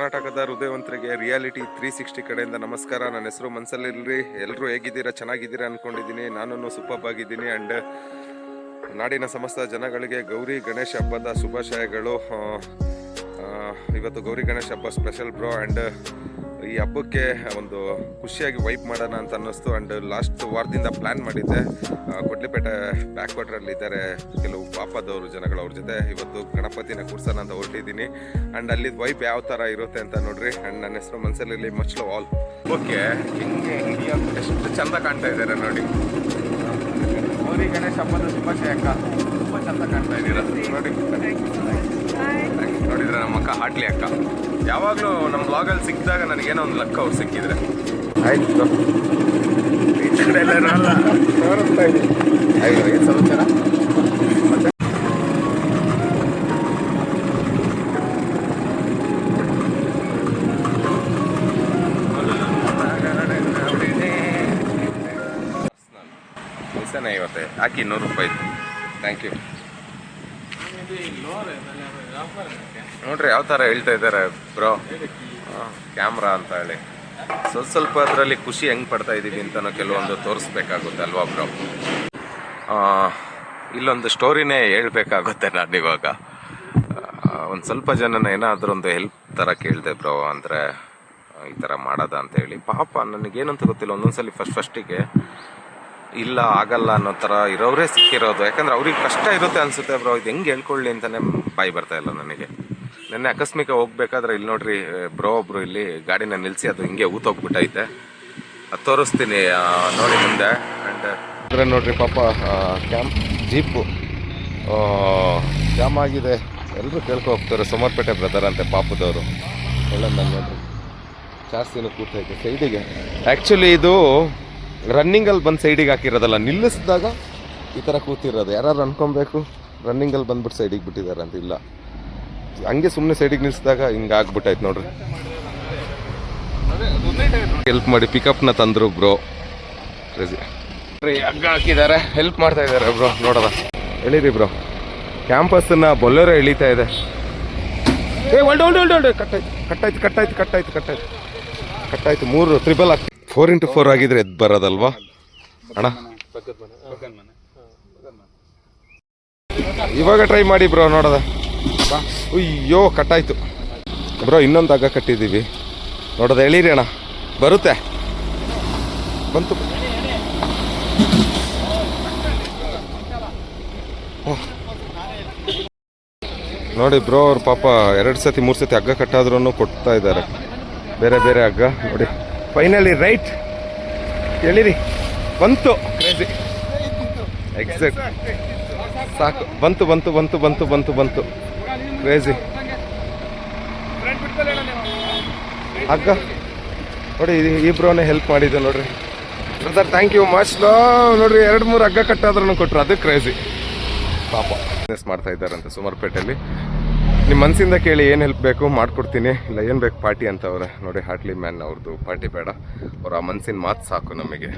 ಕರ್ನಾಟಕದ ಹೃದಯವಂತರಿಗೆ reality three sixty ಕಡೆಯಿಂದ ನಮಸ್ಕಾರ. ನನ್ನ ಹೆಸರು ಮನ್ಸಲ್ಲಿಲ್ರಿ ಎಲ್ಲರೂ ಹೇಗಿದ್ದೀರಾ? ಚೆನ್ನಾಗಿದ್ದೀರಾ ಅಂದ್ಕೊಂಡಿದ್ದೀನಿ ನಾನು ಸೂಪರ್ ಆಗಿದ್ದೀನಿ. ಆ್ಯಂಡ್ ನಾಡಿನ ಸಮಸ್ತ ಜನಗಳಿಗೆ ಗೌರಿ ಗಣೇಶ ಹಬ್ಬದ ಶುಭಾಶಯಗಳು. ಇವತ್ತು ಗೌರಿ ಗಣೇಶ ಹಬ್ಬ ಸ್ಪೆಷಲ್ ಬ್ರೋ. ಆ್ಯಂಡ್ ಈ ಹಬ್ಬಕ್ಕೆ ಒಂದು ಖುಷಿಯಾಗಿ ವೈಪ್ ಮಾಡೋಣ ಅಂತ ಅನ್ನಿಸ್ತು. ಆ್ಯಂಡ್ ಲಾಸ್ಟ್ ವಾರದಿಂದ ಪ್ಲ್ಯಾನ್ ಮಾಡಿದ್ದೆ. ಕೊಡ್ಲಿಪೇಟೆ ಬ್ಯಾಕ್ ವಾಟ್ರಲ್ಲಿ ಇದ್ದಾರೆ ಕೆಲವು ಪಾಪದವರು ಜನಗಳು ಅವ್ರ ಜೊತೆ. ಇವತ್ತು ಗಣಪತಿನ ಕೂರ್ಸೋಣ ಅಂತ ಹೊರಟಿದ್ದೀನಿ. ಆ್ಯಂಡ್ ಅಲ್ಲಿ ವೈಪ್ ಯಾವ ಥರ ಇರುತ್ತೆ ಅಂತ ನೋಡ್ರಿ. ಆ್ಯಂಡ್ ನನ್ನ ಹೆಸರು ಮನಸ್ಸಲ್ಲಿ ಮಚ್ಲು ಆಲ್ ಓಕೆ ಹಿಂಗೆ ಇಂಡಿಯಾ ಎಷ್ಟು ಚಂದ ಕಾಣ್ತಾ ಇದ್ದಾರೆ ನೋಡಿ. ಗೌರಿ ಗಣೇಶ ಹಬ್ಬದ ಶುಭಾಶಯ ಅಕ್ಕ. ತುಂಬ ಚಂದ ಕಾಣ್ತಾ ಇದ್ದೀರಾ? ನೋಡಿ. ನೋಡಿದ್ರೆ ನಮ್ಮ ಅಕ್ಕ ಹಾಟ್ಲಿ ಅಕ್ಕ. ಯಾವಾಗಲೂ ನಮ್ಮ ಬ್ಲಾಗಲ್ಲಿ ಸಿಕ್ಕಿದಾಗ ನನಗೇನೋ ಒಂದು ಲಕ್ಕ ಅವ್ರು ಸಿಕ್ಕಿದ್ರೆ. ಆಯ್ತು ಈ ಕಡೆ ಎಲ್ಲ ಇರಲ್ಲ ತೋರಿಸ್ತಾ ಇದ್ದೀನಿ. ಆಯ್ತು ಏನು ಸಮಾಚಾರ? ಥರ ಹೇಳ್ತಾ ಇದ್ದಾರೆ ಬ್ರೋ ಕ್ಯಾಮ್ರಾ ಅಂತ ಹೇಳಿ. ಸ್ವಲ್ಪ ಸ್ವಲ್ಪ ಅದರಲ್ಲಿ ಖುಷಿ ಹೆಂಗೆ ಪಡ್ತಾ ಇದ್ದೀವಿ ಅಂತಲೂ ಕೆಲವೊಂದು ತೋರಿಸ್ಬೇಕಾಗುತ್ತೆ ಅಲ್ವಾ ಬ್ರೋ ಇಲ್ಲೊಂದು ಸ್ಟೋರಿನೇ ಹೇಳ್ಬೇಕಾಗುತ್ತೆ ನಾನು ಇವಾಗ. ಒಂದು ಸ್ವಲ್ಪ ಜನನ ಏನಾದರೂ ಒಂದು ಹೆಲ್ಪ್ ಥರ ಕೇಳಿದೆ ಬ್ರೋ ಅಂದರೆ ಈ ಥರ ಮಾಡೋದ ಅಂತ ಹೇಳಿ. ಪಾಪ, ನನಗೇನಂತ ಗೊತ್ತಿಲ್ಲ, ಒಂದೊಂದ್ಸಲಿ ಫಸ್ಟ್ ಫಸ್ಟಿಗೆ ಇಲ್ಲ, ಆಗಲ್ಲ ಅನ್ನೋ ಥರ ಇರೋರೇ ಸಿಕ್ಕಿರೋದು. ಯಾಕಂದ್ರೆ ಅವ್ರಿಗೆ ಕಷ್ಟ ಇರುತ್ತೆ ಅನಿಸುತ್ತೆ ಬ್ರೋ ಇದು ಹೆಂಗೆ ಹೇಳ್ಕೊಳ್ಳಿ ಅಂತಲೇ ಬಾಯಿ ಬರ್ತಾ ಇಲ್ಲ ನನಗೆ. ನೆನ್ನೆ ಆಕಸ್ಮಿಕ ಹೋಗ್ಬೇಕಾದ್ರೆ ಇಲ್ಲಿ ನೋಡ್ರಿ ಬ್ರೋ ಒಬ್ರು ಇಲ್ಲಿ ಗಾಡಿನ ನಿಲ್ಸಿ, ಅದು ಹಿಂಗೆ ಊತೋಗ್ಬಿಟ್ಟೈತೆ ಅದು ತೋರಿಸ್ತೀನಿ ನೋಡಿ ಮುಂದೆ. ಆ್ಯಂಡ್ ಅಂದ್ರೆ ನೋಡ್ರಿ ಪಾಪ ಕ್ಯಾಂಪ್ ಜೀಪು ಜಾಮ್ ಆಗಿದೆ. ಎಲ್ಲರೂ ಕೇಳ್ಕೊ ಹೋಗ್ತಾರೆ. ಸೋಮರ್ಪೇಟೆ ಬ್ರದರ್ ಅಂತೆ ಪಾಪದವರು. ಒಳ್ಳೆ ನಾನು ನೋಡ್ರಿ ಜಾಸ್ತಿನೂ ಕೂತೈತೆ ಸೈಡಿಗೆ. ಆ್ಯಕ್ಚುಲಿ ಇದು ರನ್ನಿಂಗಲ್ಲಿ ಬಂದು ಸೈಡಿಗೆ ಹಾಕಿರೋದಲ್ಲ. ನಿಲ್ಲಿಸಿದಾಗ ಈ ಥರ ಕೂತಿರೋದು. ಯಾರು ಅನ್ಕೊಬೇಕು? ರನ್ನಿಂಗಲ್ಲಿ ಬಂದ್ಬಿಟ್ಟು ಸೈಡಿಗೆ ಬಿಟ್ಟಿದ್ದಾರೆ ಅಂತ ಇಲ್ಲ. ಹಂಗೆ ಸುಮ್ಮನೆ ಸೈಡಿಗೆ ನಿಲ್ಲಿಸಿದಾಗ ಹಿಂಗೆ ಆಗ್ಬಿಟ್ಟಾಯ್ತು ನೋಡ್ರಿ. ಹೆಲ್ಪ್ ಮಾಡಿ ಪಿಕಪ್ನ ತಂದರು ಬ್ರೋ ಹಗ್ಗ ಹಾಕಿದ್ದಾರೆ. ಹೆಲ್ಪ್ ಮಾಡ್ತಾ ಇದ್ದಾರೆ ಬ್ರೋ ನೋಡದ ಎಳೀರಿ ಬ್ರೋ ಕ್ಯಾಂಪಸ್ನ ಬೊಲ್ಲೋರೆ ಎಳಿತಾ ಇದೆ. ಏ ಒಳ್ಳೆ ಒಳ್ಳೆ ಒಳ್ಳೆ ಒಳ್ಳೆ ಕಟ್ಟಾಯ್ತು ಕಟ್ಟಾಯ್ತು ಕಟ್ಟಾಯ್ತು ಕಟ್ಟಾಯ್ತು ಕಟ್ಟಾಯ್ತು ಕಟ್ಟಾಯ್ತು ಮೂರು ತ್ರಿಬಲ್ ಆಗ್ತಿ ಫೋರ್ ಇಂಟು ಫೋರ್ ಆಗಿದ್ರೆ ಎದ್ದು ಬರೋದಲ್ವಾ? ಅಣ್ಣ? ಇವಾಗ ಟ್ರೈ ಮಾಡಿ ಬ್ರೋ ನೋಡೋದ ಅಯ್ಯೋ, ಕಟ್ಟಾಯ್ತು. ಬ್ರೋ, ಇನ್ನೊಂದು ಹಗ್ಗ ಕಟ್ಟಿದ್ದೀವಿ. ನೋಡೋದು ಎಳೀರಿ ಅಣ್ಣ. ಬರುತ್ತೆ. ಬಂತು. ನೋಡಿ ಬ್ರೋ, ಅವ್ರ ಪಾಪ ಎರಡು ಸತಿ ಮೂರು ಸತಿ ಹಗ್ಗ ಕಟ್ಟಾದ್ರೂ ಕೊಡ್ತಾ ಇದ್ದಾರೆ. ಬೇರೆ ಬೇರೆ ಹಗ್ಗ. ನೋಡಿ. ಫೈನಲಿ ರೈಟ್ ಎಳಿರಿ. ಬಂತು. ಕ್ರೇಜಿ ಎಕ್ಸಾಕ್ಟ್ ಸಾಕು. ಬಂತು ಬಂತು ಬಂತು ಬಂತು ಬಂತು ಬಂತು. ಕ್ರೇಜಿ ಅಕ್ಕ, ನೋಡಿ, ಈ ಬ್ರೋನೇ ಹೆಲ್ಪ್ ಮಾಡಿದ್ದೆ ನೋಡ್ರಿ. ಬ್ರದರ್ ಥ್ಯಾಂಕ್ ಯು ಮಚ್ ನೋಡ್ರಿ, ಎರಡು ಮೂರು ಹಗ್ಗ ಕಟ್ಟಾದ್ರೂ ಕೊಟ್ರು, ಅದು ಕ್ರೇಜಿ ಪಾಪ ಬಿಸ್ನೆಸ್ ಮಾಡ್ತಾ ಇದ್ದಾರಂತೆ ಸುಮಾರ್ಪೇಟೆಯಲ್ಲಿ. ನಿಮ್ಮ ಮನಸ್ಸಿಂದ ಕೇಳಿ ಏನು ಹೆಲ್ಪ್ ಬೇಕು, ಮಾಡ್ಕೊಡ್ತೀನಿ. ಇಲ್ಲ, ಏನು ಬೇಕು ಪಾರ್ಟಿ ಅಂತ ಅವ್ರೆ ನೋಡಿ ಹಾಟ್ಲಿ ಮ್ಯಾನ್ ಅವ್ರದ್ದು ಪಾರ್ಟಿ ಬೇಡ. ಅವ್ರ ಆ ಮನಸ್ಸಿನ ಮಾತು ಸಾಕು ನಮಗೆ.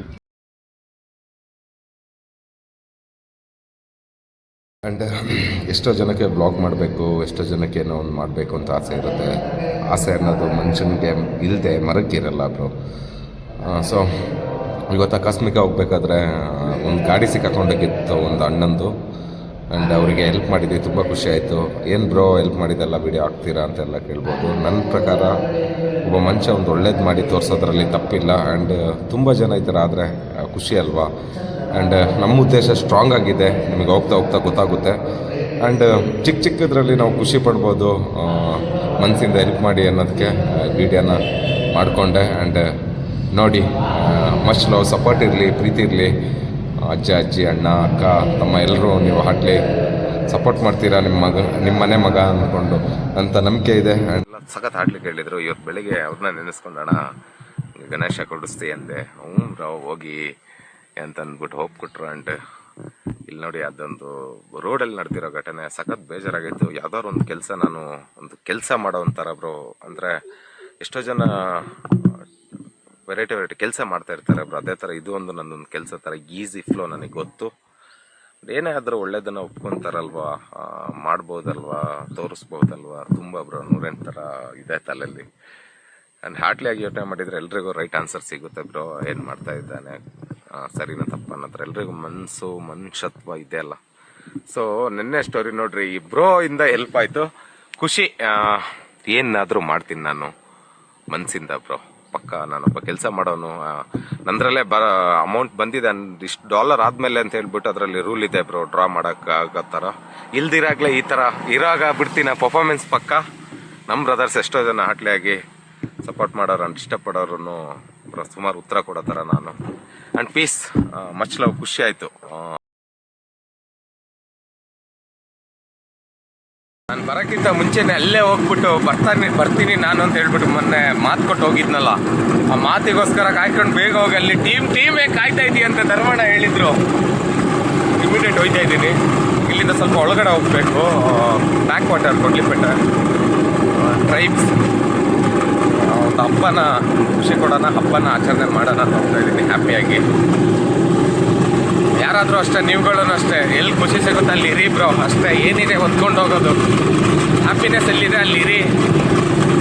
ಆ್ಯಂಡ್ ಎಷ್ಟೋ ಜನಕ್ಕೆ ಬ್ಲಾಗ್ ಮಾಡಬೇಕು, ಎಷ್ಟೋ ಜನಕ್ಕೆ ಏನೋ ಒಂದು ಮಾಡಬೇಕು ಅಂತ ಆಸೆ ಇರುತ್ತೆ. ಆಸೆ ಅನ್ನೋದು ಮನುಷ್ಯನಿಗೆ ಇಲ್ಲದೆ ಮರಕ್ಕಿರಲ್ಲ ಬ್ರೋ ಸೊ ಇವತ್ತು ಆಕಸ್ಮಿಕ ಹೋಗ್ಬೇಕಾದ್ರೆ ಒಂದು ಗಾಡಿ ಸಿಕ್ಕಾಕೊಂಡೋಗಿತ್ತು ಒಂದು ಅಣ್ಣಂದು. ಆ್ಯಂಡ್ ಅವರಿಗೆ ಹೆಲ್ಪ್ ಮಾಡಿದ್ವಿ, ತುಂಬ ಖುಷಿ ಆಯಿತು. ಏನು ಬ್ರೋ ಹೆಲ್ಪ್ ಮಾಡಿದ್ದೆಲ್ಲ ವಿಡಿಯೋ ಹಾಕ್ತೀರಾ ಅಂತೆಲ್ಲ ಕೇಳ್ಬೋದು. ನನ್ನ ಪ್ರಕಾರ ಒಬ್ಬ ಮನುಷ್ಯ ಒಂದು ಒಳ್ಳೇದು ಮಾಡಿ ತೋರಿಸೋದ್ರಲ್ಲಿ ತಪ್ಪಿಲ್ಲ. ಆ್ಯಂಡ್ ತುಂಬ ಜನ ಈ ಥರ ಆದರೆ ಖುಷಿ ಅಲ್ವಾ? ಆ್ಯಂಡ್ ನಮ್ಮ ಉದ್ದೇಶ ಸ್ಟ್ರಾಂಗ್ ಆಗಿದೆ. ನಿಮಗೆ ಹೋಗ್ತಾ ಹೋಗ್ತಾ ಗೊತ್ತಾಗುತ್ತೆ. ಆ್ಯಂಡ್ ಚಿಕ್ಕ ಚಿಕ್ಕದ್ರಲ್ಲಿ ನಾವು ಖುಷಿ ಪಡ್ಬೋದು ಮನಸ್ಸಿಂದ ಹೆಲ್ಪ್ ಮಾಡಿ ಅನ್ನೋದಕ್ಕೆ ವಿಡಿಯೋನ ಮಾಡಿಕೊಂಡೆ. ಆ್ಯಂಡ್ ನೋಡಿ ಮಸ್ಟ್ ಲವ್ ಸಪೋರ್ಟ್ ಇರಲಿ, ಪ್ರೀತಿ ಇರಲಿ. ಅಜ್ಜ, ಅಜ್ಜಿ, ಅಣ್ಣ, ಅಕ್ಕ, ತಮ್ಮ ಎಲ್ಲರೂ ನೀವು ಹಾಟ್ಲಿ. ಸಪೋರ್ಟ್ ಮಾಡ್ತೀರಾ ನಿಮ್ಮ ಮಗ, ನಿಮ್ಮ ಮನೆ ಮಗ ಅಂದ್ಕೊಂಡು ಅಂತ ನಂಬಿಕೆ ಇದೆ. ಸಖತ್ ಹಾಡ್ಲಿಕ್ಕೆ ಹೇಳಿದ್ರು. ಇವತ್ತು ಬೆಳಿಗ್ಗೆ ಅವ್ರನ್ನ ನೆನೆಸ್ಕೊಂಡಣ ಗಣೇಶ ಕೊಡಿಸ್ತಿ ಅಂದೆ. ಹ್ಞೂ, ರಾವ್, ಹೋಗಿ ಅಂತ ಅಂದ್ಬಿಟ್ಟು ಹೋಗ್ಬಿಟ್ರು ಕೊಟ್ರು ಆ್ಯಂಡ್ ಇಲ್ಲಿ ನೋಡಿ ಅದೊಂದು ರೋಡಲ್ಲಿ ನಡೆದಿರೋ ಘಟನೆ. ಸಖತ್ ಬೇಜಾರಾಗಿತ್ತು ಯಾವ್ದಾದ್ರು ಒಂದು ಕೆಲಸ ನಾನು, ಒಂದು ಕೆಲಸ ಮಾಡೋ ಒಂಥರ ಬ್ರೋ ಅಂದರೆ ಎಷ್ಟೋ ಜನ ವೆರೈಟಿ ವೆರೈಟಿ ಕೆಲಸ ಮಾಡ್ತಾ ಇರ್ತಾರೆ ಬ್ರೋ. ಅದೇ ಥರ ಇದು ಒಂದು ನನ್ನೊಂದು ಕೆಲಸ ಥರ ಈಸಿ ಫ್ಲೋ ನನಗೆ ಗೊತ್ತು. ಏನೇ ಆದರೂ ಒಳ್ಳೇದನ್ನು ಒಪ್ಕೊಂತಾರಲ್ವಾ? ಮಾಡ್ಬೋದಲ್ವಾ? ತೋರಿಸ್ಬೋದಲ್ವಾ? ತುಂಬ ಬ್ರೋ ನೂರೆಂಟು ಥರ ಇದೆ ತಲೆಯಲ್ಲಿ. ಆ್ಯಂಡ್ ಹಾರ್ಟ್ಲಿ ಆಗಿ ಯೋಚನೆ ಮಾಡಿದರೆ ಎಲ್ರಿಗೂ ರೈಟ್ ಆನ್ಸರ್ ಸಿಗುತ್ತೆ ಬ್ರೋ. ಏನು ಮಾಡ್ತಾ ಇದ್ದಾನೆ? ಸರಿನ ತಪ್ಪ ಅನ್ನೋದ್ರ ಎಲ್ರಿಗೂ ಮನಸ್ಸು ಮನುಷ್ಯತ್ವ ಇದೆ ಅಲ್ಲ. ಸೊ ನಿನ್ನೆ ಸ್ಟೋರಿ ನೋಡ್ರಿ ಬ್ರೋ ಇಂದ ಹೆಲ್ಪ್ ಆಯಿತು. ಖುಷಿ ಏನಾದರೂ ಮಾಡ್ತೀನಿ ನಾನು ಮನಸ್ಸಿಂದ ಬ್ರೋ. ಪಕ್ಕ ನಾನೊಬ್ಬ ಕೆಲಸ ಮಾಡೋನು ನಂದರಲ್ಲೇ ಬರ ಅಮೌಂಟ್ ಬಂದಿದೆ ಇಷ್ಟು ಡಾಲರ್ ಆದ್ಮೇಲೆ ಅಂತ ಹೇಳ್ಬಿಟ್ಟು ಅದರಲ್ಲಿ ರೂಲ್ ಇದೆ ಬ್ರೋ ಡ್ರಾ ಮಾಡೋಕ್ಕಾಗೋ ಥರ ಇಲ್ದಿರಾಗ್ಲೇ ಈ ಥರ ಇರಾಗ ಬಿಡ್ತೀನಿ ಪರ್ಫಾರ್ಮೆನ್ಸ್ ಪಕ್ಕ. ನಮ್ಮ ಬ್ರದರ್ಸ್ ಎಷ್ಟೋ ಜನ ಆಗಿ ಸಪೋರ್ಟ್ ಮಾಡೋರು ಅಂಡ್ ಇಷ್ಟಪಡೋರು ಸುಮಾರು ಉತ್ತರ ಕೊಡೋ ಥರ ನಾನು. ಆ್ಯಂಡ್ ಪೀಸ್ ಮಚ್ ಲವ್ ಖುಷಿ ಆಯಿತು. ನಾನು ಬರೋಕ್ಕಿಂತ ಮುಂಚೆನೆ ಅಲ್ಲೇ ಹೋಗ್ಬಿಟ್ಟು ಬರ್ತಾನೆ ಬರ್ತೀನಿ ನಾನು ಅಂತ ಹೇಳ್ಬಿಟ್ಟು ಮೊನ್ನೆ ಮಾತು ಕೊಟ್ಟು ಹೋಗಿದ್ನಲ್ಲ. ಆ ಮಾತಿಗೋಸ್ಕರ ಕಾಯ್ಕೊಂಡು ಬೇಗ ಹೋಗಿ ಅಲ್ಲಿ ಟೀಮ್ ಟೀಮೇ ಕಾಯ್ತಾ ಇದೀಯ ಅಂತ ಧರ್ಮಣ್ಣ ಹೇಳಿದ್ರು. ಇಮಿಡಿಯೇಟ್ ಹೋಯ್ತಾ ಇದ್ದೀನಿ. ಇಲ್ಲಿಂದ ಸ್ವಲ್ಪ ಒಳಗಡೆ ಹೋಗ್ಬೇಕು. Back water Kodlipete. ಟ್ರೈಬ್ಸ್ ಒಂದು ಹಬ್ಬನ ಖುಷಿ ಕೊಡೋಣ, ಹಬ್ಬನ ಆಚರಣೆ ಮಾಡೋಣ ಅಂತ ಹೋಗ್ತಾ ಇದ್ದೀನಿ ಹ್ಯಾಪಿಯಾಗಿ ಯಾರಾದರೂ ಅಷ್ಟೇ ನೀವುಗಳೂ ಅಷ್ಟೇ, ಎಲ್ಲಿ ಖುಷಿ ಸಿಗುತ್ತೆ ಅಲ್ಲಿ ಇರಿ ಬ್ರೋ, ಅಷ್ಟೇ, ಏನಿದೆ ಹೊತ್ಕೊಂಡು ಹೋಗೋದು. ಹ್ಯಾಪಿನೆಸ್ ಎಲ್ಲಿದೆ ಅಲ್ಲಿ ಇರಿ.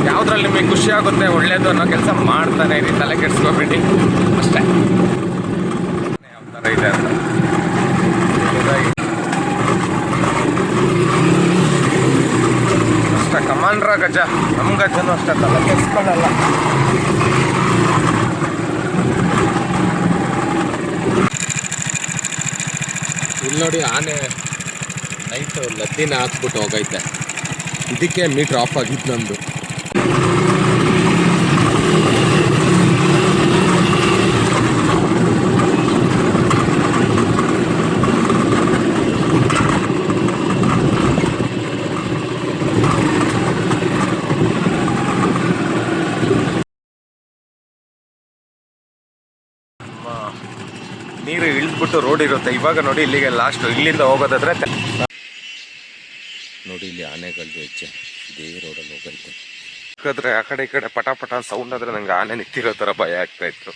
ಯಾವುದ್ರಲ್ಲಿ ನಿಮಗೆ ಖುಷಿ ಆಗುತ್ತೆ ಒಳ್ಳೆಯದು ಅನ್ನೋ ಕೆಲಸ ಮಾಡ್ತಾನೆ ಇರಿ, ತಲೆ ಕೆಡಿಸ್ಕೋಬೇಡಿ. ಅಷ್ಟೇ. ಯಾವ ಥರ ಇದೆ ಅಂತ. ಅಷ್ಟೇ, ಕಮಾಂಡ್ರ ಗಜ. ನಮ್ಮ ಗಜನೂ ಅಷ್ಟೇ, ತಲೆ ಕೆಡಿಸ್ಕೊಳ್ಳಲ್ಲ ನೋಡಿ ಆನೆ ನೈಟ್ ಲದ್ದಿನ ಹಾಕ್ಬಿಟ್ಟು ಹೋಗೈತೆ. ಇದಕ್ಕೆ ಮೀಟ್ರ್ ಆಫ್ ಆಗಿತ್ತು ನಂದು. ನೀರು ರೋಡ್ ಇರುತ್ತೆ. ಇವಾಗ ನೋಡಿ ಇಲ್ಲಿಗೆ ಲಾಸ್ಟ್ ಇಲ್ಲಿಂದ ಹೋಗೋದಾದ್ರೆ ನೋಡಿ ಇಲ್ಲಿ ಆನೆಗಳದ್ದು ಹೆಜ್ಜೆ. ಇದೇ ರೋಡಲ್ಲಿ ಹೋಗೈತೆ. ಹಾಗಾದ್ರೆ ಆ ಕಡೆ ಈ ಕಡೆ ಪಟ ಪಟ ಸೌಂಡ್ ಆದರೆ ನಂಗೆ ಆನೆ ನಿಂತಿರೋ ಥರ ಭಯ ಆಗ್ತಾ ಇತ್ತು.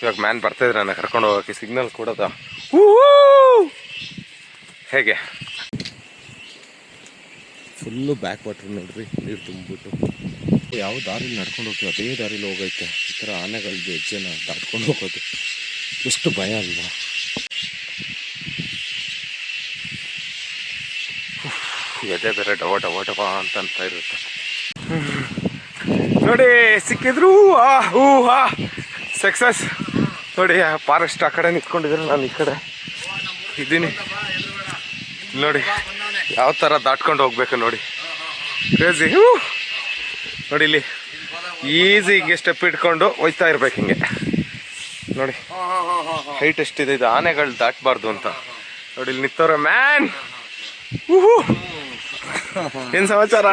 ಇವಾಗ ಮ್ಯಾನ್ ಬರ್ತಾ ಇದ್ರೆ ನನ್ನ ಕರ್ಕೊಂಡು ಹೋಗೋಕೆ ಸಿಗ್ನಲ್ ಕೊಡೋದ. ಹೇಗೆ? ಫುಲ್ಲು ಬ್ಯಾಕ್ ವಾಟ್ರ್ ನೋಡ್ರಿ ನೀರು ತುಂಬಿಬಿಟ್ಟು. ಯಾವ ದಾರಿಲಿ ನಡ್ಕೊಂಡು ಹೋಗ್ತೀವಿ ಅದೇ ದಾರಿಲಿ ಹೋಗೈತೆ. ಈ ಥರ ಆನೆಗಳದ್ದು ಹೆಜ್ಜೆನ ದಾಟ್ಕೊಂಡು ಹೋಗೋದು. ಎಷ್ಟು ಭಯ ಅಲ್ವಾ. ಎದೆ ಬೇರೆ ಡವ ಡವ ಡವ ಅಂತ ಅಂತ ಇರುತ್ತೆ. ನೋಡಿ ಸಿಕ್ಕಿದ್ರು ಆ ಹೂ ಹಾ ಸಕ್ಸಸ್ ನೋಡಿ ಫಾರೆಸ್ಟ್ ಆ ಕಡೆ ನಿಂತ್ಕೊಂಡಿದ್ರೆ ನಾನು ಈ ಕಡೆ. ಇದ್ದೀನಿ. ನೋಡಿ ಯಾವ ಥರ ದಾಟ್ಕೊಂಡು ಹೋಗ್ಬೇಕು ನೋಡಿ. ಕ್ರೇಜಿ ಹೂ. ನೋಡಿ ಇಲ್ಲಿ ಈಸಿ ಹಿಂಗೆ ಸ್ಟೆಪ್ ಇಟ್ಕೊಂಡು ಹೋಯ್ತಾ ಇರ್ಬೇಕು ಹಿಂಗೆ. ನೋಡಿ. ಹೈಟ್ ಎಷ್ಟಿದೆ? ಇದು ಆನೆಗಳು ದಾಟಬಾರ್ದು ಅಂತ. ನೋಡಿ ಇಲ್ಲಿ ನಿಂತವ್ರೆ ಮ್ಯಾನ್! ಏನ್ ಸಮಾಚಾರ?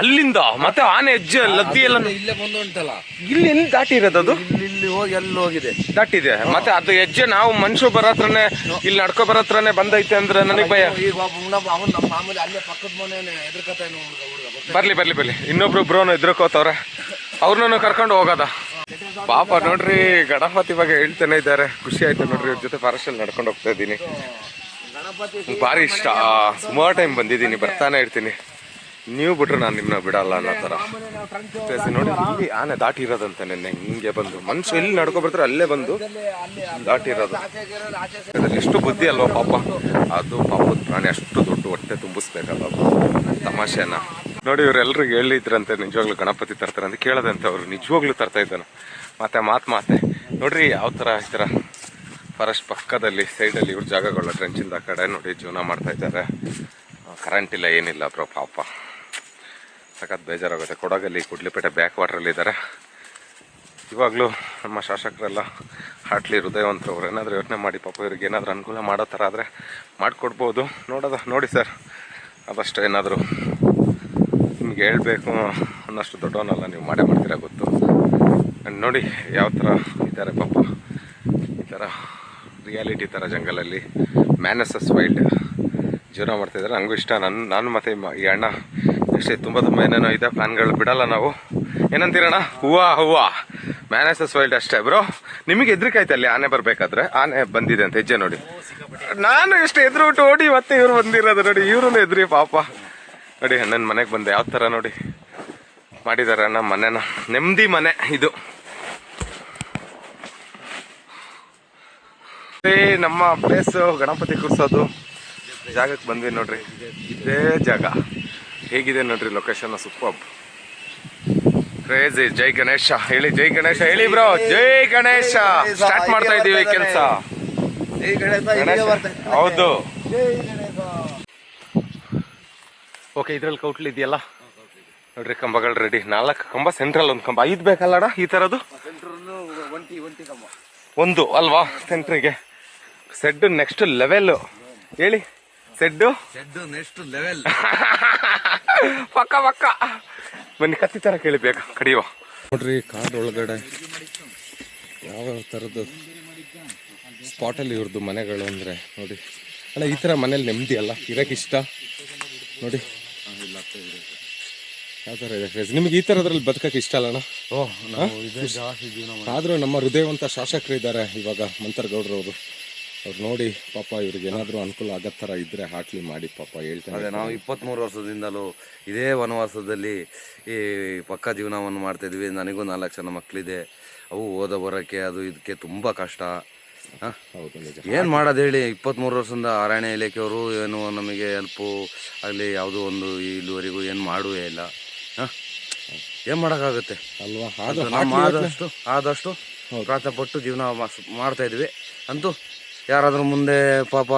ಅಲ್ಲಿಂದ? ಮತ್ತೆ ಆನೆ ಹೆಜ್ಜೆ ಲದ್ದಿ ಎಲ್ಲ ಇಲ್ಲೇ ಬಂದು ಉಂಟಲ್ಲ. ಇಲ್ಲಿ ಎಲ್ಲಿ ದಾಟಿರೋದು ಅದು? ಇಲ್ಲಿ ಹೋಗಿ ಎಲ್ಲಿ ಹೋಗಿದೆ. ದಾಟಿದೆ. ಮತ್ತೆ ಅದು ಹೆಜ್ಜೆ ನಾವು ಮನುಷ್ಯ ಬರತ್ರನೇ ಇಲ್ಲಿ ನಡ್ಕೊ ಬರತ್ರನೇ ಬಂದೈತೆ ಅಂದ್ರೆ ನನಗೆ ಭಯ? ಬರ್ಲಿ ಬರ್ಲಿ ಬರ್ಲಿ. ಇನ್ನೊಬ್ರು ಬ್ರೋನು ಎದ್ರಕೋತವ್ರೆ ಅವ್ರನ್ನೂ ಕರ್ಕೊಂಡು ಹೋಗೋದ. ಪಾಪ ನೋಡ್ರಿ, ಗಣಪತಿ ಬಗ್ಗೆ ಹೇಳ್ತಾನೆ ಇದ್ದಾರೆ. ಖುಷಿ ಆಯ್ತು ನೋಡ್ರಿ, ಇವ್ರ ಜೊತೆ ಫಾರೆಸ್ಟ್ ಅಲ್ಲಿ ನಡ್ಕೊಂಡು ಹೋಗ್ತಾ ಇದ್ದೀನಿ. ಭಾರಿ ಇಷ್ಟ. ಸುಮಾರು ಟೈಮ್ ಬಂದಿದ್ದೀನಿ, ಬರ್ತಾನೆ ಇರ್ತೀನಿ. ನೀವು ಬಿಟ್ರೆ ನಾನು ನಿಮ್ಮನ್ನ ಬಿಡಲ್ಲ ಅನ್ನೋ ಥರ. ನೋಡಿ, ಇಲ್ಲಿ ಆನೆ ದಾಟಿರೋದಂತ ನೆನ್ನೆ, ಹಿಂಗೆ ಬಂದು. ಮನುಷ್ಯ ಎಲ್ಲಿ ನಡ್ಕೊ ಬರ್ತಾರೆ ಅಲ್ಲೇ ಬಂದು ದಾಟಿರೋದು ಎಷ್ಟು ಬುದ್ಧಿ ಅಲ್ವಾ ಪಾಪ. ಅದು ಪಾಪದ ಪ್ರಾಣಿ, ಅಷ್ಟು ದೊಡ್ಡ ಹೊಟ್ಟೆ ತುಂಬಿಸ್ಬೇಕಲ್ಲ ತಮಾಷೆನ? ನೋಡಿ ಇವರೆಲ್ಲರೂ ಹೇಳಿದ್ರಂತೆ, ನಿಜವಾಗ್ಲೂ ಗಣಪತಿ ತರ್ತಾರೆ ಅಂತ ಕೇಳದಂತೆ ಅವರು. ನಿಜವಾಗ್ಲೂ ತರ್ತಾ ಇದ್ದಾನೆ. ಮತ್ತೆ ಮಾತು ಮಾತೆ. ನೋಡ್ರಿ, ಯಾವ ಥರ ಈ ಫಾರೆಸ್ಟ್ ಪಕ್ಕದಲ್ಲಿ ಸೈಡಲ್ಲಿ ಇವ್ರ ಜಾಗಗಳ ಟ್ರೆಂಚಿಂದ ಕಡೆ ನೋಡಿ ಜೀವನ ಮಾಡ್ತಾ ಇದ್ದಾರೆ. ಕರೆಂಟ್ ಇಲ್ಲ, ಏನಿಲ್ಲ ಬ್ರೋ, ಪಾಪ. ಸಖತ್ ಬೇಜಾರಾಗುತ್ತೆ. ಕೊಡಗಲ್ಲಿ ಕುಡ್ಲಿಪೇಟೆ ಬ್ಯಾಕ್ ವಾಟ್ರಲ್ಲಿ ಇದ್ದಾರೆ. ಇವಾಗಲೂ ನಮ್ಮ ಶಾಸಕರೆಲ್ಲ ಹಾಟ್ಲಿ ಹೃದಯವಂತರು ಅವ್ರು ಏನಾದರೂ ಯೋಚನೆ ಮಾಡಿ, ಪಾಪ ಇವ್ರಿಗೆ ಏನಾದರೂ ಅನುಕೂಲ ಮಾಡೋ ಥರ ಆದರೆ ಮಾಡಿಕೊಡ್ಬೋದು. ನೋಡೋದ, ನೋಡಿ ಸರ್. ಅದಷ್ಟೇ ಏನಾದರೂ ನಿಮ್ಗೆ ಹೇಳ್ಬೇಕು ಅನ್ನೋಷ್ಟು ದೊಡ್ಡವನಲ್ಲ, ನೀವು ಮಾಡೇ ಮಾಡ್ತೀರಾ ಗೊತ್ತು. ನೋಡಿ ಯಾವ ಥರ ಇದ್ದಾರೆ ಪಾಪ. ಈ ಥರ ರಿಯಾಲಿಟಿ ಥರ ಜಂಗಲಲ್ಲಿ ಮ್ಯಾನಸಸ್ ವೈಲ್ಡ್ ಜೀವನ ಮಾಡ್ತಿದ್ದಾರೆ ನನಗೂ ಇಷ್ಟ. ನನ್ನ ನಾನು ಮತ್ತು ಈ ಅಣ್ಣ ಅಷ್ಟೇ ತುಂಬ ತುಂಬ ಏನೇನೋ ಇದೆ ಪ್ಲ್ಯಾನ್ಗಳು ಬಿಡಲ್ಲ ನಾವು. ಏನಂತೀರಣ್ಣ? ಹೂವ ಹೂವ. ಮ್ಯಾನಸಸ್ ವೈಲ್ಡ್ ಅಷ್ಟೇ ಬ್ರೋ. ನಿಮಗೆ ಹೆದ್ರಿಕೆ ಆಯ್ತು ಅಲ್ಲಿ ಆನೆ ಬರಬೇಕಾದ್ರೆ? ಆನೆ ಬಂದಿದೆ ಅಂತ ಹೆಜ್ಜೆ ನೋಡಿ. ನಾನು ಎಷ್ಟು ಎದುರು ಬಿಟ್ಟು ಓಡಿ ಮತ್ತೆ ಇವರು ಬಂದಿರೋದು ನೋಡಿ. ಇವರು ಎದ್ರಿ ಪಾಪ. ನೋಡಿ ಅಣ್ಣನ ಮನೆಗೆ ಬಂದೆ. ಯಾವ ಥರ ನೋಡಿ ಮಾಡಿದ್ದಾರೆ ಅಣ್ಣ ಮನೆನ. ನೆಮ್ಮದಿ ಮನೆ ಇದು. ನಮ್ಮ ಪ್ಲೇಸು ಗಣಪತಿ ಕೂರ್ಸೋದು. ಜಾಗಕ್ಕೆ ಬಂದ್ವಿ ನೋಡ್ರಿ. ಇದೇ ಜಾಗ. ಹೇಗಿದೆ ನೋಡ್ರಿ ಲೊಕೇಶನ್ ಸೂಪರ್ ಕ್ರೇಜಿ ಜೈ ಗಣೇಶ. ಹೇಳಿ ಜೈ ಗಣೇಶ. ಹೇಳಿ ಬ್ರೋ ಜೈ ಗಣೇಶ. ಸ್ಟಾರ್ಟ್ ಮಾಡ್ತಾ ಇದೀವಿ ಕೆಲಸ. ಹೌದು. ಓಕೆ ಇದ್ರಲ್ಲಿ ಕೌಟ್ಲ್ ಇದೆಯಲ್ಲ? ನೋಡ್ರಿ ಕಂಬಗಳು ರೆಡಿ ನಾಲ್ಕು ಕಂಬ ಸೆಂಟ್ರಲ್ ಒಂದು ಕಂಬ. ಐದು ಬೇಕಲ್ಲಡ ಈ ತರದು ಕಮ್ಮ ಒಂದು ಅಲ್ವಾ? ಸೆಂಟ್ರಿಗೆ ಸೆಡ್ ನೆಕ್ಸ್ಟ್ ಲೆವೆಲ್ ಹೇಳಿ. ಸೆಡ್ಡು ಶೆಡ್ ನೆಕ್ಸ್ಟ್ ಲೆವೆಲ್ ಪಕ್ಕ ಪಕ್ಕ. ಬನ್ನಿ ಕತ್ತಿ ತರ ಕೇಳಿ ಬೇಗ. ಕಡಿಯುವ. ನೋಡ್ರಿ ಕಾಡ್ ಒಳಗಡೆ ಯಾವ ಥರದ್ದು ಸ್ಪಾಟಲ್ಲಿ ಇವ್ರದ್ದು ಮನೆಗಳು ಅಂದ್ರೆ ನೋಡಿ. ಅಣ್ಣ ಈ ಥರ ಮನೇಲಿ ನೆಮ್ಮದಿ ಅಲ್ಲ? ಇರಕ್ಕೆ ಇಷ್ಟ? ಯಾವ ಥರ ಇದೆ. ನಿಮ್ಗೆ ಈ ಥರದ್ರಲ್ಲಿ ಬದುಕಕ್ಕೆ ಇಷ್ಟ ಅಲ್ಲ ಅಣ್ಣ? ಓ ನಾವು ಇದೇ ಜಾಸ್ತಿ ಜೀವನ ಆದರೂ ನಮ್ಮ ಹೃದಯವಂತ ಶಾಸಕರು ಇದ್ದಾರೆ ಇವಾಗ ಅವರು. ಅವ್ರು ನೋಡಿ ಪಾಪ ಇವ್ರಿಗೆ ಏನಾದರೂ ಅನುಕೂಲ ಆಗೋ ಥರ ಇದ್ರೆ ಹಾಕ್ಲಿ ಮಾಡಿ ಪಾಪ ಹೇಳ್ತಾರೆ ಅದೇ ನಾವು ಇಪ್ಪತ್ತ್ಮೂರು ವರ್ಷದಿಂದಲೂ ಇದೇ ವನವಾಸದಲ್ಲಿ ಈ ಪಕ್ಕ ಜೀವನವನ್ನು ಮಾಡ್ತಾ ಇದ್ವಿ ನನಗೂ ನಾಲ್ಕು ಜನ ಮಕ್ಕಳಿದೆ ಅವು ಓದ ಬರೋಕ್ಕೆ ಅದು ಇದಕ್ಕೆ ತುಂಬ ಕಷ್ಟ? ಹೌದು ನಿಜ. ಏನು ಮಾಡೋದು ಹೇಳಿ ಇಪ್ಪತ್ತ್ಮೂರು ವರ್ಷದಿಂದ ಅರಣ್ಯ ಇಲಾಖೆಯವರು ಏನು ನಮಗೆ ಹೆಲ್ಪು ಆಗಲಿ ಯಾವುದೋ ಒಂದು ಇಲ್ಲಿವರೆಗೂ ಏನು ಮಾಡುವೇ ಇಲ್ಲ. ಹಾಂ? ಏನು ಮಾಡೋಕ್ಕಾಗುತ್ತೆ? ಅಲ್ವಾ? ನಮ್ಮ ಆದಷ್ಟು ಆದಷ್ಟು ಪಟ್ಟು ಜೀವನ ಮಾಡ್ತಾ ಇದ್ವಿ. ಅಂತೂ ಯಾರಾದರೂ ಮುಂದೆ ಪಾಪ